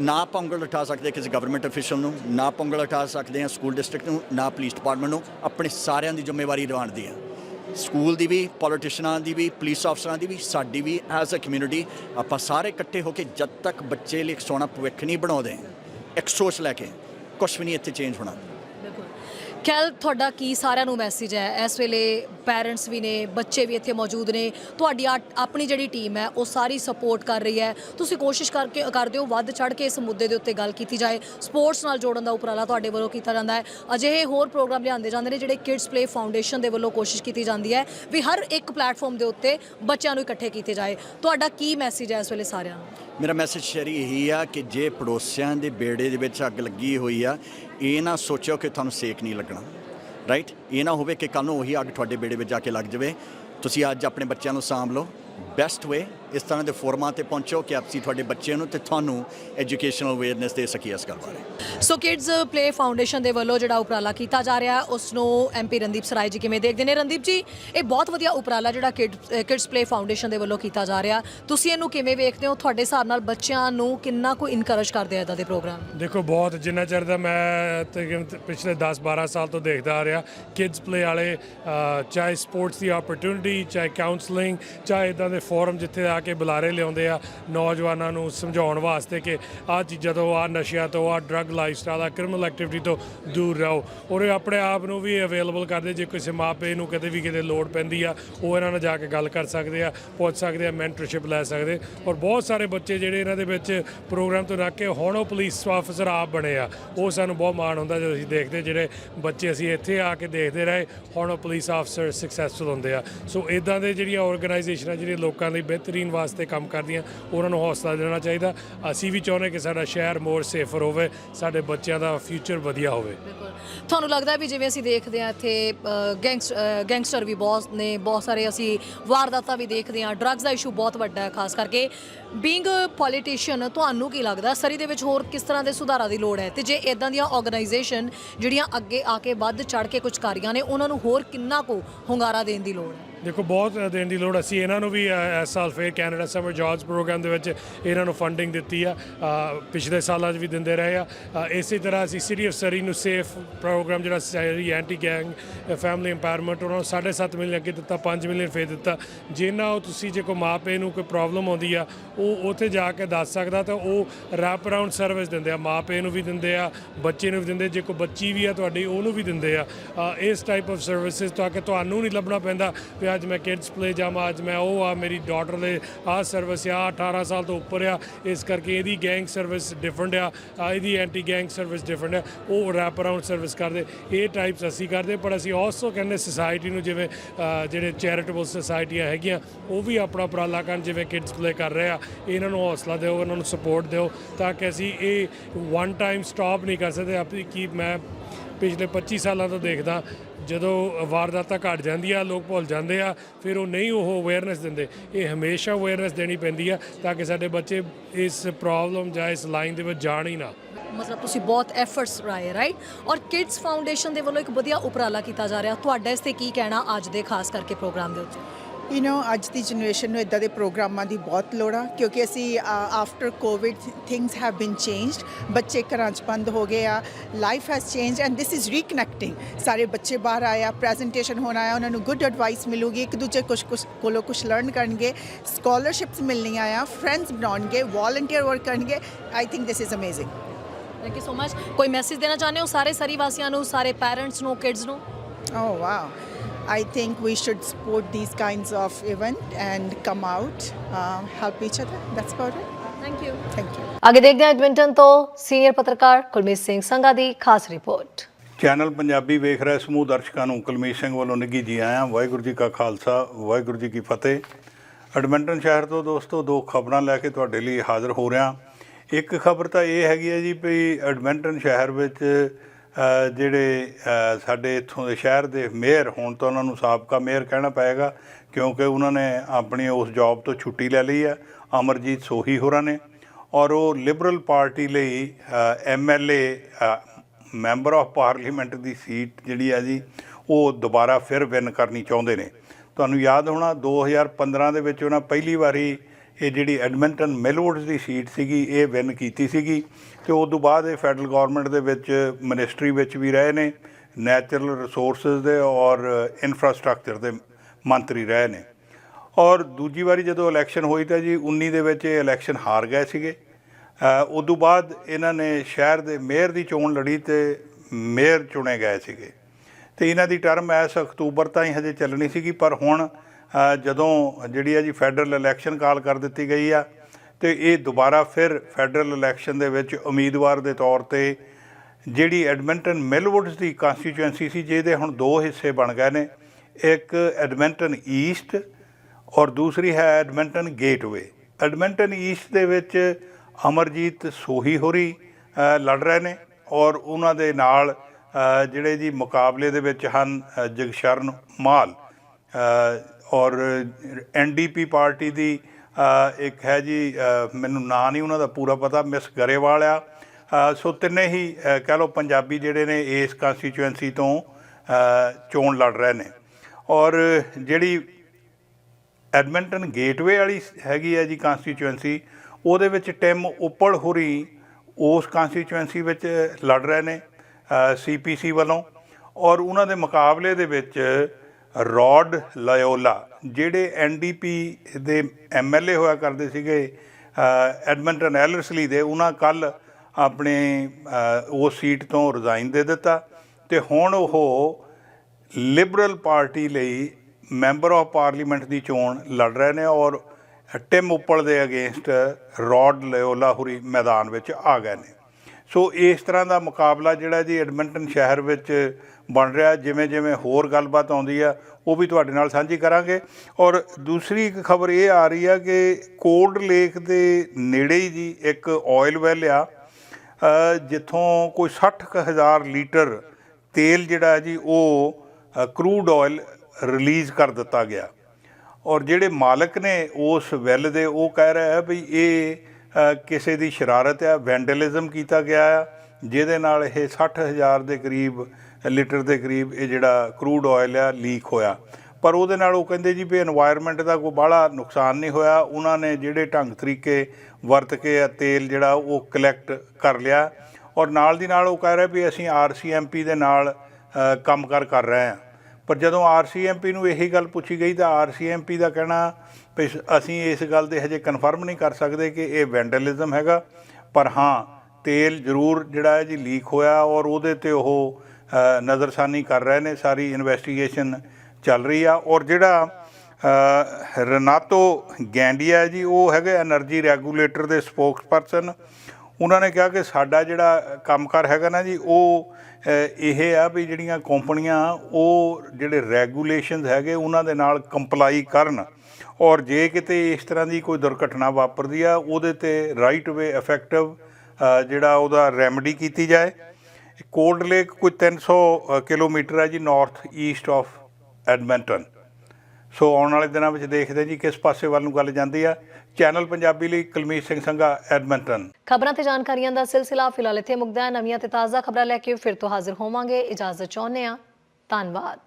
ਨਾ ਆਪਾਂ ਉਠਾ ਸਕਦੇ ਕਿਸੇ ਗਵਰਨਮੈਂਟ ਅਫੀਸ਼ੀਅਲ ਨੂੰ, ਨਾ ਆਪਾਂ ਉਠਾ ਸਕਦੇ ਹਾਂ ਸਕੂਲ ਡਿਸਟ੍ਰਿਕਟ ਨੂੰ, ਨਾ ਪੁਲਿਸ ਡਿਪਾਰਟਮੈਂਟ ਨੂੰ, ਆਪਣੇ ਸਾਰਿਆਂ ਦੀ ਜ਼ਿੰਮੇਵਾਰੀ ਨਿਭਾਉਣ ਦੀ ਹੈ ਸਕੂਲ ਦੀ ਵੀ ਪੋਲੀਟੀਸ਼ੀਅਨਾਂ ਦੀ ਵੀ ਪੁਲਿਸ ਅਫਸਰਾਂ ਦੀ ਵੀ, ਸਾਡੀ ਵੀ ਐਜ਼ ਅ ਕਮਿਊਨਿਟੀ ਆਪਾਂ ਸਾਰੇ ਇਕੱਠੇ ਹੋ ਕੇ ਜਦ ਤੱਕ ਬੱਚੇ ਲਈ ਇੱਕ ਸੋਹਣਾ ਭਵਿੱਖ ਨਹੀਂ ਬਣਾਉਂਦੇ, ਇੱਕ ਸੋਚ ਲੈ ਕੇ ਕੁਝ ਵੀ ਨਹੀਂ ਇੱਥੇ ਚੇਂਜ ਹੋਣਾ। ਕੈਲ, ਤੁਹਾਡਾ ਕੀ ਸਾਰਿਆਂ ਨੂੰ ਮੈਸੇਜ ਹੈ? ਇਸ ਵੇਲੇ ਪੈਰੈਂਟਸ ਵੀ ਨੇ, ਬੱਚੇ ਵੀ ਇੱਥੇ ਮੌਜੂਦ ਨੇ। ਤੁਹਾਡੀ ਆ- ਆਪਣੀ ਜਿਹੜੀ ਟੀਮ ਹੈ, ਉਹ ਸਾਰੀ ਸਪੋਰਟ ਕਰ ਰਹੀ ਹੈ। ਤੁਸੀਂ ਕੋਸ਼ਿਸ਼ ਕਰਕੇ ਕਰਦੇ ਹੋ ਵੱਧ ਚੜ ਕੇ ਇਸ ਮੁੱਦੇ ਦੇ ਉੱਤੇ ਗੱਲ ਕੀਤੀ ਜਾਏ। ਸਪੋਰਟਸ ਨਾਲ ਜੋੜਨ ਦਾ ਉਪਰਾਲਾ ਤੁਹਾਡੇ ਵੱਲੋਂ ਕੀਤਾ ਜਾਂਦਾ ਹੈ। ਅਜਿਹੇ ਹੋਰ ਪ੍ਰੋਗਰਾਮ ਲਿਆਂਦੇ ਜਾਂਦੇ ਨੇ, ਜਿਹੜੇ ਕਿਡਸ ਪਲੇ ਫਾਊਂਡੇਸ਼ਨ ਦੇ ਵੱਲੋਂ ਕੋਸ਼ਿਸ਼ ਕੀਤੀ ਜਾਂਦੀ ਹੈ ਵੀ ਹਰ ਇੱਕ ਪਲੇਟਫਾਰਮ ਦੇ ਉੱਤੇ ਬੱਚਿਆਂ ਨੂੰ ਇਕੱਠੇ ਕੀਤੇ ਜਾਏ। ਤੁਹਾਡਾ ਕੀ ਮੈਸੇਜ ਹੈ ਇਸ ਵੇਲੇ ਸਾਰਿਆਂ ਨੂੰ? ਮੇਰਾ ਮੈਸੇਜ ਸ਼ਰੀ ਇਹੀ ਆ ਕਿ ਜੇ ਪੜੋਸੀਆਂ ਦੇ ਬੇੜੇ ਦੇ ਵਿੱਚ ਅੱਗ ਲੱਗੀ ਹੋਈ ਆ ਇਹ ਨਾ ਸੋਚਿਓ ਕਿ ਤੁਹਾਨੂੰ ਸੇਕ ਨਹੀਂ ਲੱਗਣਾ ਰਾਈਟ ਇਹ ਨਾ ਹੋਵੇ ਕਿ ਕੱਲ ਨੂੰ ਉਹੀ ਅੱਗ ਤੁਹਾਡੇ ਬੇੜੇ ਵਿੱਚ ਜਾ ਕੇ ਲੱਗ ਜਾਵੇ। ਤੁਸੀਂ ਅੱਜ ਆਪਣੇ ਬੱਚਿਆਂ ਨੂੰ ਸਾਂਭ ਲਓ। ਬੈਸਟ ਵੇ ਇਸ ਤਰ੍ਹਾਂ ਦੇ ਫੋਰਮਾਂ ਤੇ ਪਹੁੰਚੋ ਕਿ ਆਪਸੀ ਤੁਹਾਡੇ ਬੱਚਿਆਂ ਨੂੰ ਤੇ ਤੁਹਾਨੂੰ ਐਜੂਕੇਸ਼ਨਲ ਅਵੇਅਰਨੈਸ ਦੇ ਸਕੀਏ ਇਸ ਗੱਲ ਬਾਰੇ। ਸੋ ਕਿਡਜ਼ ਪਲੇ ਫਾਊਂਡੇਸ਼ਨ ਦੇ ਵੱਲੋਂ ਜਿਹੜਾ ਉਪਰਾਲਾ ਕੀਤਾ ਜਾ ਰਿਹਾ ਉਸ ਨੂੰ ਐਮਪੀ ਰਣਦੀਪ ਸਰਾਏ ਜੀ ਕਿਵੇਂ ਦੇਖਦੇ ਨੇ? ਰਣਦੀਪ ਜੀ ਇਹ ਬਹੁਤ ਵਧੀਆ ਉਪਰਾਲਾ ਜਿਹੜਾ ਕਿਡਜ਼ ਪਲੇ ਫਾਊਂਡੇਸ਼ਨ ਦੇ ਵੱਲੋਂ ਕੀਤਾ ਜਾ ਰਿਹਾ। ਤੁਸੀਂ ਇਹਨੂੰ ਕਿਵੇਂ ਵੇਖਦੇ ਹੋ? ਤੁਹਾਡੇ ਹਿਸਾਬ ਨਾਲ ਬੱਚਿਆਂ ਨੂੰ ਕਿੰਨਾ ਕੁ ਇਨਕਰੇਜ ਕਰਦੇ ਆ ਇਦਾਂ ਦੇ ਪ੍ਰੋਗਰਾਮ? ਦੇਖੋ ਬਹੁਤ ਜਿੰਨਾ ਚਿਰ ਦਾ ਮੈਂ ਪਿਛਲੇ 10-12 ਸਾਲ ਤੋਂ ਦੇਖਦਾ ਆ ਰਿਹਾ ਕਿਡਜ਼ ਪਲੇ ਵਾਲੇ ਚਾਹੇ ਸਪੋਰਟਸ ਦੀ ਓਪਰਚੁਨਿਟੀ ਚਾਹੇ ਕਾਉਂਸਲਿੰਗ ਚਾਹੇ ਇਦਾਂ ਦੇ ਫੋਰਮ ਜਿੱਥੇ ਕੇ ਬੁਲਾਰੇ ਲਿਆਉਂਦੇ ਆ ਨੌਜਵਾਨਾਂ ਨੂੰ ਸਮਝਾਉਣ ਵਾਸਤੇ ਕਿ ਆਹ ਚੀਜ਼ਾਂ ਤੋਂ, ਆਹ ਨਸ਼ਿਆਂ ਤੋਂ, ਆਹ ਡਰੱਗ ਲਾਈਫਸਟਾਈਲ ਆ ਕ੍ਰਿਮੀਨਲ ਐਕਟੀਵਿਟੀ ਤੋਂ ਦੂਰ ਰਹੋ। ਔਰ ਇਹ ਆਪਣੇ ਆਪ ਨੂੰ ਵੀ ਅਵੇਲੇਬਲ ਕਰਦੇ ਜੇ ਕਿਸੇ ਮਾਪੇ ਨੂੰ ਕਦੇ ਵੀ ਕਿਤੇ ਲੋੜ ਪੈਂਦੀ ਆ, ਉਹ ਇਹਨਾਂ ਨਾਲ ਜਾ ਕੇ ਗੱਲ ਕਰ ਸਕਦੇ ਆ, ਪੁੱਛ ਸਕਦੇ ਆ ਮੈਂਟਰਸ਼ਿਪ ਲੈ ਸਕਦੇ। ਔਰ ਬਹੁਤ ਸਾਰੇ ਬੱਚੇ ਜਿਹੜੇ ਇਹਨਾਂ ਦੇ ਵਿੱਚ ਪ੍ਰੋਗਰਾਮ ਤੋਂ ਰੱਖ ਕੇ ਹੁਣ ਉਹ ਪੁਲਿਸ ਆਫੀਸਰ ਆਪ ਬਣੇ ਆ। ਉਹ ਸਾਨੂੰ ਬਹੁਤ ਮਾਣ ਹੁੰਦਾ ਜਦੋਂ ਅਸੀਂ ਦੇਖਦੇ ਜਿਹੜੇ ਬੱਚੇ ਅਸੀਂ ਇੱਥੇ ਆ ਕੇ ਦੇਖਦੇ ਰਹੇ, ਹੁਣ ਉਹ ਪੁਲਿਸ ਆਫਸਰ ਸਕਸੈਸਫੁਲ ਹੁੰਦੇ ਆ। ਸੋ ਇਦਾਂ ਦੇ ਜਿਹੜੀਆਂ ਆਰਗੇਨਾਈਜੇਸ਼ਨਾਂ ਜਿਹੜੀਆਂ ਲੋਕਾਂ ਲਈ ਬਿਹਤਰੀਨ ਵਾਸਤੇ ਕੰਮ ਕਰਦੀਆਂ, ਉਹਨਾਂ ਨੂੰ ਹੌਸਲਾ ਦੇਣਾ ਚਾਹੀਦਾ। ਅਸੀਂ ਵੀ ਚਾਹੁੰਦੇ ਕਿ ਸਾਡਾ ਸ਼ਹਿਰ ਮੋਰ ਸੇਫਰ ਹੋਵੇ, ਸਾਡੇ ਬੱਚਿਆਂ ਦਾ ਫਿਊਚਰ ਵਧੀਆ ਹੋਵੇ। ਤੁਹਾਨੂੰ ਲੱਗਦਾ ਵੀ ਜਿਵੇਂ ਅਸੀਂ ਦੇਖਦੇ ਹਾਂ ਇੱਥੇ ਗੈਂਗਸ ਗੈਂਗਸਟਰ ਵੀ ਬਹੁਤ ਨੇ, ਬਹੁਤ ਸਾਰੇ ਅਸੀਂ ਵਾਰਦਾਤਾਂ ਵੀ ਦੇਖਦੇ ਹਾਂ, ਡਰੱਗਸ ਦਾ ਇਸ਼ੂ ਬਹੁਤ ਵੱਡਾ ਹੈ, ਖਾਸ ਕਰਕੇ। ਬੀਇੰਗ ਪੋਲੀਟੀਸ਼ੀਅਨ, ਤੁਹਾਨੂੰ ਕੀ ਲੱਗਦਾ? ਸਰੀ ਦੇ ਵਿੱਚ ਹੋਰ ਕਿਸ ਤਰ੍ਹਾਂ ਦੇ ਸੁਧਾਰਾਂ ਦੀ ਲੋੜ ਹੈ? ਤੇ ਜੇ ਇਦਾਂ ਦੀਆਂ ਆਰਗੇਨਾਈਜੇਸ਼ਨ ਜਿਹੜੀਆਂ ਅੱਗੇ ਆ ਕੇ ਵੱਧ ਚੜ ਕੇ ਕੁਝ ਕਰ ਰਹੀਆਂ ਨੇ, ਉਹਨਾਂ ਨੂੰ ਹੋਰ ਕਿੰਨਾ ਕੁ ਹੁੰਗਾਰਾ ਦੇਣ ਦੀ ਲੋੜ ਹੈ? ਦੇਖੋ, ਬਹੁਤ ਦੇਣ ਦੀ ਲੋੜ ਅਸੀਂ ਇਹਨਾਂ ਨੂੰ ਵੀ ਇਸ ਸਾਲ ਫੇਰ ਕੈਨੇਡਾ ਸਮਰ ਜੌਬਸ ਪ੍ਰੋਗਰਾਮ ਦੇ ਵਿੱਚ ਇਹਨਾਂ ਨੂੰ ਫੰਡਿੰਗ ਦਿੱਤੀ ਆ। ਪਿਛਲੇ ਸਾਲਾਂ 'ਚ ਵੀ ਦਿੰਦੇ ਰਹੇ ਆ। ਇਸੇ ਤਰ੍ਹਾਂ ਅਸੀਂ ਸਿਟੀ ਆਫ ਸਰੀ ਨੂੰ ਸੇਫ ਪ੍ਰੋਗਰਾਮ ਜਿਹੜਾ Surrey anti gang family empowerment ਉਹਨਾਂ ਨੂੰ 7.5 ਮਿਲੀਅਨ ਅੱਗੇ ਦਿੱਤਾ 5 ਮਿਲੀਅਨ ਫੇਰ ਦਿੱਤਾ। ਜਿੰਨਾ ਉਹ ਤੁਸੀਂ ਜੇ ਕੋਈ ਮਾਪੇ ਨੂੰ ਕੋਈ ਪ੍ਰੋਬਲਮ ਆਉਂਦੀ ਆ, ਉਹ ਉੱਥੇ ਜਾ ਕੇ ਦੱਸ ਸਕਦਾ ਤਾਂ ਉਹ ਰੈਪ ਅਰਾਊਂਡ ਸਰਵਿਸ ਦਿੰਦੇ ਆ। ਮਾਪੇ ਨੂੰ ਵੀ ਦਿੰਦੇ ਆ, ਬੱਚੇ ਨੂੰ ਵੀ ਦਿੰਦੇ ਜੇ ਕੋਈ ਬੱਚੀ ਵੀ ਆ ਤੁਹਾਡੀ, ਉਹਨੂੰ ਵੀ ਦਿੰਦੇ ਆ। ਇਸ ਟਾਈਪ ਆਫ ਸਰਵਿਸਿਜ਼ ਤਾਂ ਕਿ ਤੁਹਾਨੂੰ ਨਹੀਂ ਲੱਭਣਾ ਪੈਂਦਾ ਵੀ ਅੱਜ ਮੈਂ ਕਿਡਸ ਪਲੇ ਜਾਵਾਂ, ਅੱਜ ਮੈਂ ਉਹ ਆ, ਮੇਰੀ ਡਾਟਰ ਦੇ ਆਹ ਸਰਵਿਸ ਆ 18 ਸਾਲ ਤੋਂ ਉੱਪਰ ਆ। ਇਸ ਕਰਕੇ ਇਹਦੀ ਗੈਂਗ ਸਰਵਿਸ ਡਿਫਰੈਂਟ ਆ ਆਹ ਇਹਦੀ ਐਂਟੀ ਗੈਂਗ ਸਰਵਿਸ ਡਿਫਰੈਂਟ ਆ। ਉਹ ਰੈਪ ਅਰਾਊਂਡ ਸਰਵਿਸ ਕਰਦੇ। ਇਹ ਟਾਈਪਸ ਅਸੀਂ ਕਰਦੇ ਪਰ ਅਸੀਂ ਆਲਸੋ ਕਹਿੰਦੇ ਸੋਸਾਇਟੀ ਨੂੰ ਜਿਵੇਂ ਜਿਹੜੇ ਚੈਰੀਟੇਬਲ ਸੁਸਾਇਟੀਆਂ ਹੈਗੀਆਂ, ਉਹ ਵੀ ਆਪਣਾ ਉਪਰਾਲਾ ਕਰਨ, ਜਿਵੇਂ ਕਿਡਸ ਪਲੇ ਕਰ ਰਹੇ ਆ। ਇਹਨਾਂ ਨੂੰ ਹੌਸਲਾ ਦਿਓ, ਇਹਨਾਂ ਨੂੰ ਸਪੋਰਟ ਦਿਓ, ਤਾਂ ਕਿ ਅਸੀਂ ਇਹ ਵਨ ਟਾਈਮ ਸਟਾਪ ਨਹੀਂ ਕਰ ਸਕਦੇ। ਆਪਣੀ ਕੀ ਮੈਂ ਪਿਛਲੇ 25 ਸਾਲਾਂ ਤੋਂ ਦੇਖਦਾ ਜਦੋਂ ਵਾਰਦਾਤਾਂ ਘਟ ਜਾਂਦੀਆਂ, ਲੋਕ ਭੁੱਲ ਜਾਂਦੇ ਆ, ਫਿਰ ਉਹ ਨਹੀਂ ਉਹ ਅਵੇਅਰਨੈਸ ਦਿੰਦੇ। ਇਹ ਹਮੇਸ਼ਾ ਅਵੇਅਰਨੈਸ ਦੇਣੀ ਪੈਂਦੀ ਆ ਤਾਂ ਕਿ ਸਾਡੇ ਬੱਚੇ ਇਸ ਪ੍ਰੋਬਲਮ ਜਾਂ ਇਸ ਲਾਈਨ ਦੇ ਵਿੱਚ ਜਾਣ ਹੀ ਨਾ। ਮਤਲਬ ਤੁਸੀਂ ਬਹੁਤ ਐਫਰਟਸ ਰਾਏ ਰਾਈਟ ਔਰ ਕਿਡਸ ਫਾਊਂਡੇਸ਼ਨ ਦੇ ਵੱਲੋਂ ਇੱਕ ਵਧੀਆ ਉਪਰਾਲਾ ਕੀਤਾ ਜਾ ਰਿਹਾ। ਤੁਹਾਡਾ ਇਸ ਤੇ ਕੀ ਕਹਿਣਾ ਅੱਜ ਦੇ ਖਾਸ ਕਰਕੇ ਪ੍ਰੋਗਰਾਮ ਦੇ ਉੱਤੇ? ਯੂ نو ਅੱਜ ਦੀ ਜਨਰੇਸ਼ਨ ਨੂੰ ਇਦਾਂ ਦੇ ਪ੍ਰੋਗਰਾਮਾਂ ਦੀ ਬਹੁਤ ਲੋੜ ਆ ਕਿਉਂਕਿ ਅਸੀਂ after covid things have been changed ਬੱਚੇ ਘਰਾਂ 'ਚ ਬੰਦ ਹੋ ਗਏ ਆ life has change and this is reconnecting ਸਾਰੇ ਬੱਚੇ ਬਾਹਰ ਆਏ ਆ ਪ੍ਰੈਜੈਂਟੇਸ਼ਨ ਹੋਣਾ ਆ ਉਹਨਾਂ ਨੂੰ ਗੁੱਡ ਐਡਵਾਈਸ ਮਿਲੂਗੀ ਇੱਕ ਦੂਜੇ ਕੁਛ ਕੁਛ ਕੋਲੋਂ ਕੁਛ ਲਰਨ ਕਰਨਗੇ ਸਕਾਲਰਸ਼ਿਪਸ ਮਿਲਣੀਆਂ ਆ ਫਰੈਂਡਸ ਬਣਾਉਣਗੇ ਵਾਲੰਟੀਅਰ ਵਰਕ ਕਰਨਗੇ I think this is amazing thank you so much ਕੋਈ ਮੈਸੇਜ ਦੇਣਾ ਚਾਹੁੰਦੇ ਹੋ ਸਾਰੇ ਸਰੀ ਵਾਸੀਆਂ ਨੂੰ ਸਾਰੇ ਪੈਰੈਂਟਸ ਨੂੰ ਕਿਡਸ ਨੂੰ? Oh wow. I think we should support these kinds of event and come out, um, help each other. That's about it. Thank you Thank you. ਅੱਗੇ ਦੇਖਦੇ ਹਾਂ ਐਡਮਿੰਟਨ ਤੋਂ ਸੀਨੀਅਰ ਪੱਤਰਕਾਰ ਕੁਲਮੀਤ ਸਿੰਘ ਸੰਘਾ ਦੀ ਖਾਸ ਰਿਪੋਰਟ ਚੈਨਲ ਪੰਜਾਬੀ ਵੇਖ ਰਹੇ ਸਮੂਹ ਦਰਸ਼ਕਾਂ ਨੂੰ ਕੁਲਮੀਤ ਸਿੰਘ ਵੱਲੋਂ ਨਿੱਘੀ ਜੀ ਆਇਆਂ ਵਾਹਿਗੁਰੂ ਜੀ ਕਾ ਖਾਲਸਾ ਵਾਹਿਗੁਰੂ ਜੀ ਕੀ ਫਤਿਹ ਐਡਮਿੰਟਨ ਸ਼ਹਿਰ ਤੋਂ ਦੋਸਤੋ ਦੋ ਖਬਰਾਂ ਲੈ ਕੇ ਤੁਹਾਡੇ ਲਈ ਹਾਜ਼ਰ ਹੋ ਰਿਹਾ ਇੱਕ ਖਬਰ ਤਾਂ ਇਹ ਹੈਗੀ ਹੈ ਜੀ ਵੀ ਐਡਮਿੰਟਨ ਸ਼ਹਿਰ ਵਿੱਚ ਜਿਹੜੇ ਸਾਡੇ ਇੱਥੋਂ ਦੇ ਸ਼ਹਿਰ ਦੇ ਮੇਅਰ, ਹੁਣ ਤਾਂ ਉਹਨਾਂ ਨੂੰ ਸਾਬਕਾ ਮੇਅਰ ਕਹਿਣਾ ਪਏਗਾ, ਕਿਉਂਕਿ ਉਹਨਾਂ ਨੇ ਆਪਣੀ ਉਸ ਜੌਬ ਤੋਂ ਛੁੱਟੀ ਲੈ ਲਈ ਹੈ, ਅਮਰਜੀਤ ਸੋਹੀ ਹੋਰਾਂ ਨੇ। ਔਰ ਉਹ ਲਿਬਰਲ ਪਾਰਟੀ ਲਈ ਐਮਐਲਏ ਮੈਂਬਰ ਆਫ ਪਾਰਲੀਮੈਂਟ ਦੀ ਸੀਟ ਜਿਹੜੀ ਹੈ ਜੀ, ਉਹ ਦੁਬਾਰਾ ਫਿਰ ਵਿਨ ਕਰਨੀ ਚਾਹੁੰਦੇ ਨੇ। ਤੁਹਾਨੂੰ ਯਾਦ ਹੋਣਾ 2015 ਦੇ ਵਿੱਚ ਉਹਨਾਂ ਪਹਿਲੀ ਵਾਰੀ ਇਹ ਜਿਹੜੀ ਐਡਮਿੰਟਨ ਮਿਲਵੁੱਡਸ ਦੀ ਸੀਟ ਸੀਗੀ ਇਹ ਵਿਨ ਕੀਤੀ ਸੀਗੀ ਤੇ ਉਸ ਤੋਂ ਬਾਅਦ ਇਹ ਫੈਡਰਲ ਗਵਰਨਮੈਂਟ ਦੇ ਵਿੱਚ ਮਿਨਿਸਟਰੀ ਵਿੱਚ ਵੀ ਰਹੇ ਨੇ ਨੈਚੁਰਲ ਰਿਸੋਰਸਸ ਦੇ ਔਰ ਇਨਫਰਾਸਟ੍ਰਕਚਰ ਦੇ ਮੰਤਰੀ ਰਹੇ ਨੇ। ਔਰ ਦੂਜੀ ਵਾਰੀ ਜਦੋਂ ਇਲੈਕਸ਼ਨ ਹੋਈ ਤਾਂ ਜੀ 19 ਦੇ ਵਿੱਚ ਇਹ ਇਲੈਕਸ਼ਨ ਹਾਰ ਗਏ ਸੀਗੇ। ਅ, ਤੋਂ ਬਾਅਦ ਇਹਨਾਂ ਨੇ ਸ਼ਹਿਰ ਦੇ ਮੇਅਰ ਦੀ ਚੋਣ ਲੜੀ ਤੇ ਮੇਅਰ ਚੁਣੇ ਗਏ ਸੀਗੇ। ਤੇ ਇਹਨਾਂ ਦੀ ਟਰਮ ਐਸ ਅਕਤੂਬਰ ਤਾਈਂ ਹਜੇ ਚੱਲਣੀ ਸੀਗੀ ਪਰ ਹੁਣ ਜਦੋਂ ਜਿਹੜੀ ਹੈ ਜੀ ਫੈਡਰਲ ਇਲੈਕਸ਼ਨ ਕਾਲ ਕਰ ਦਿੱਤੀ ਗਈ ਆ, ਤੇ ਇਹ ਦੁਬਾਰਾ ਫਿਰ ਫੈਡਰਲ ਇਲੈਕਸ਼ਨ ਦੇ ਵਿੱਚ ਉਮੀਦਵਾਰ ਦੇ ਤੌਰ ਤੇ ਜਿਹੜੀ ਐਡਮਿੰਟਨ ਮਿਲਵੁੱਡਸ ਦੀ ਕਨਸਟੀਚੁਐਂਸੀ ਸੀ, ਜਿਹਦੇ ਹੁਣ ਦੋ ਹਿੱਸੇ ਬਣ ਗਏ ਨੇ, ਇੱਕ ਐਡਮਿੰਟਨ ਈਸਟ ਔਰ ਦੂਸਰੀ ਹੈ ਐਡਮਿੰਟਨ ਗੇਟਵੇ। ਐਡਮਿੰਟਨ ਈਸਟ ਦੇ ਵਿੱਚ ਅਮਰਜੀਤ ਸੋਹੀ ਹੋਰੀ ਲੜ ਰਹੇ ਨੇ ਔਰ ਉਹਨਾਂ ਦੇ ਨਾਲ ਜਿਹੜੇ ਜੀ ਮੁਕਾਬਲੇ ਦੇ ਵਿੱਚ ਹਨ ਜਗਸ਼ਰਨ ਮਾਲ ਔਰ ਐਨਡੀਪੀ ਪਾਰਟੀ ਦੀ ਇੱਕ ਹੈ ਜੀ ਮੈਨੂੰ ਨਾਂ ਨਹੀਂ ਉਹਨਾਂ ਦਾ ਪੂਰਾ ਪਤਾ, ਮਿਸ ਗਰੇਵਾਲ ਆ। ਸੋ ਤਿੰਨੇ ਹੀ ਕਹਿ ਲਓ ਪੰਜਾਬੀ ਜਿਹੜੇ ਨੇ ਇਸ ਕਨਸਟੀਚੁਐਂਸੀ ਤੋਂ ਚੋਣ ਲੜ ਰਹੇ ਨੇ। ਔਰ ਜਿਹੜੀ ਐਡਮਿੰਟਨ ਗੇਟਵੇ ਵਾਲੀ ਹੈਗੀ ਹੈ ਜੀ ਕਨਸਟੀਚੁਐਂਸੀ ਉਹਦੇ ਵਿੱਚ ਟਿਮ ਉੱਪਲ ਹੁਰੀ ਉਸ ਕਨਸਟੀਚੁਐਂਸੀ ਵਿੱਚ ਲੜ ਰਹੇ ਨੇ ਸੀਪੀਸੀ ਵੱਲੋਂ। ਔਰ ਉਹਨਾਂ ਦੇ ਮੁਕਾਬਲੇ ਦੇ ਵਿੱਚ ਰੌਡ ਲਾਇਓਲਾ ਜਿਹੜੇ ਐਨਡੀਪੀ ਦੇ ਐਮਐਲਏ ਹੋਇਆ ਕਰਦੇ ਸੀਗੇ ਅ, ਐਡਮਿੰਟਨ ਐਲਰਸਲੀ ਦੇ ਉਹਨਾਂ ਕੱਲ ਆਪਣੇ ਉਸ ਸੀਟ ਤੋਂ ਰਿਜ਼ਾਈਨ ਦੇ ਦਿੱਤਾ ਤੇ ਹੁਣ ਉਹ ਲਿਬਰਲ ਪਾਰਟੀ ਲਈ ਮੈਂਬਰ ਆਫ ਪਾਰਲੀਮੈਂਟ ਦੀ ਚੋਣ ਲੜ ਰਹੇ ਨੇ ਔਰ ਟਿਮ ਉੱਪਲ ਦੇ ਅਗੇਂਸਟ ਰੌਡ ਲਿਓਲਾ ਹੁਰੀ ਮੈਦਾਨ ਵਿੱਚ ਆ ਗਏ ਨੇ। ਸੋ ਇਸ ਤਰ੍ਹਾਂ ਦਾ ਮੁਕਾਬਲਾ ਜਿਹੜਾ ਜੀ ਐਡਮਿੰਟਨ ਸ਼ਹਿਰ ਵਿੱਚ ਬਣ ਰਿਹਾ, ਜਿਵੇਂ ਜਿਵੇਂ ਹੋਰ ਗੱਲਬਾਤ ਆਉਂਦੀ ਆ, ਉਹ ਵੀ ਤੁਹਾਡੇ ਨਾਲ ਸਾਂਝੀ ਕਰਾਂਗੇ। ਔਰ ਦੂਸਰੀ ਇੱਕ ਖਬਰ ਇਹ ਆ ਰਹੀ ਆ ਕਿ ਕੋਲਡ ਲੇਕ ਦੇ ਨੇੜੇ ਹੀ ਜੀ ਇੱਕ ਆਇਲ ਵੈਲ ਆ। ਜਿੱਥੋਂ ਕੋਈ 60000 ਲੀਟਰ ਤੇਲ ਜਿਹੜਾ ਹੈ ਜੀ, ਉਹ ਕਰੂਡ ਆਇਲ ਰਿਲੀਜ਼ ਕਰ ਦਿੱਤਾ ਗਿਆ। ਔਰ ਜਿਹੜੇ ਮਾਲਕ ਨੇ ਉਸ ਵੈਲ ਦੇ, ਉਹ ਕਹਿ ਰਿਹਾ ਹੈ ਵੀ ਇਹ ਕਿਸੇ ਦੀ ਸ਼ਰਾਰਤ ਆ ਵੈਂਡਲਿਜ਼ਮ ਕੀਤਾ ਗਿਆ ਆ, ਜਿਹਦੇ ਨਾਲ ਇਹ 60000 ਦੇ ਕਰੀਬ ਲੀਟਰ ਦੇ ਕਰੀਬ ਇਹ ਜਿਹੜਾ ਕਰੂਡ ਆਇਲ ਆ ਲੀਕ ਹੋਇਆ। ਪਰ ਉਹਦੇ ਨਾਲ ਉਹ ਕਹਿੰਦੇ ਜੀ ਵੀ এনवायरमेंट ਦਾ ਕੋਈ ਬਾਹਲਾ ਨੁਕਸਾਨ ਨਹੀਂ ਹੋਇਆ। ਉਹਨਾਂ ਨੇ ਜਿਹੜੇ ਢੰਗ ਤਰੀਕੇ ਵਰਤ ਕੇ ਆ, ਤੇਲ ਜਿਹੜਾ ਉਹ ਕਲੈਕਟ ਕਰ ਲਿਆ। ਔਰ ਨਾਲ ਦੀ ਨਾਲ ਉਹ ਕਹਿ ਰਿਹਾ ਵੀ ਅਸੀਂ ਆਰਸੀਐਮਪੀ ਦੇ ਨਾਲ ਕੰਮ ਕਰ ਕਰ ਰਹੇ ਹਾਂ। ਪਰ ਜਦੋਂ ਆਰਸੀਐਮਪੀ ਨੂੰ ਇਹੀ ਗੱਲ ਪੁੱਛੀ ਗਈ ਤਾਂ ਆਰਸੀਐਮਪੀ ਦਾ ਕਹਿਣਾ ਵੀ ਅਸੀਂ ਇਸ ਗੱਲ ਦੇ ਹਜੇ ਕਨਫਰਮ ਨਹੀਂ ਕਰ ਸਕਦੇ ਕਿ ਇਹ ਵੈਂਡਲਿਜ਼ਮ ਹੈਗਾ। ਪਰ ਹਾਂ, ਤੇਲ ਜ਼ਰੂਰ ਜਿਹੜਾ ਹੈ ਜੀ ਲੀਕ ਹੋਇਆ ਔਰ ਉਹਦੇ ਤੇ ਉਹ ਨਜ਼ਰਸਾਨੀ ਕਰ ਰਹੇ ਨੇ, ਸਾਰੀ ਇਨਵੈਸਟੀਗੇਸ਼ਨ ਚੱਲ ਰਹੀ ਆ। ਔਰ ਜਿਹੜਾ ਰਨਾਤੋ ਗੈਂਡੀਆ ਜੀ, ਉਹ ਹੈਗੇ એનર્ਜੀ ਰੈਗੂਲੇਟਰ ਦੇ ਸਪੋਕਸਪਰਸਨ ਉਹਨਾਂ ਨੇ ਕਿਹਾ ਕਿ ਸਾਡਾ ਜਿਹੜਾ ਕੰਮਕਾਰ ਹੈਗਾ ਨਾ ਜੀ, ਉਹ ਇਹ ਆ ਵੀ ਜਿਹੜੀਆਂ ਕੰਪਨੀਆਂ, ਉਹ ਜਿਹੜੇ ਰੈਗੂਲੇਸ਼ਨਸ ਹੈਗੇ, ਉਹਨਾਂ ਦੇ ਨਾਲ ਕੰਪਲਾਈ ਕਰਨ। ਔਰ ਜੇ ਕਿਤੇ ਇਸ ਤਰ੍ਹਾਂ ਦੀ ਕੋਈ ਦੁਰਘਟਨਾ ਵਾਪਰਦੀ ਆ, ਉਹਦੇ ਤੇ ਰਾਈਟ ਵੇ ਇਫੈਕਟਿਵ ਜਿਹੜਾ ਉਹਦਾ ਰੈਮਡੀ ਕੀਤੀ ਜਾਏ। ਕੋਲਡ ਲੇਕ ਕੋਈ 300 ਅ, ਕਿਲੋਮੀਟਰ ਹੈ ਜੀ north east of Edmonton so ਆਉਣ ਵਾਲੇ ਦਿਨਾਂ ਵਿੱਚ ਦੇਖਦੇ ਜੀ ਕਿਸ ਪਾਸੇ ਵੱਲ ਨੂੰ ਗੱਲ ਜਾਂਦੀ ਆ। ਚੈਨਲ ਪੰਜਾਬੀ ਲਈ ਕੁਲਮੀਤ ਸਿੰਘ ਸੰਘਾ ਐਡਮੰਟਨ ਖਬਰਾਂ ਤੇ ਜਾਣਕਾਰੀਆਂ ਦਾ ਸਿਲਸਿਲਾ ਫਿਲਹਾਲ ਇੱਥੇ ਮੁੱਕਦਾ ਹੈ। ਨਵੀਆਂ ਤੇ ਤਾਜ਼ਾ ਖਬਰਾਂ ਲੈ ਕੇ ਫਿਰ ਤੋਂ ਹਾਜ਼ਰ ਹੋਵਾਂਗੇ। ਇਜਾਜ਼ਤ ਚਾਹੁੰਦੇ ਹਾਂ। ਧੰਨਵਾਦ।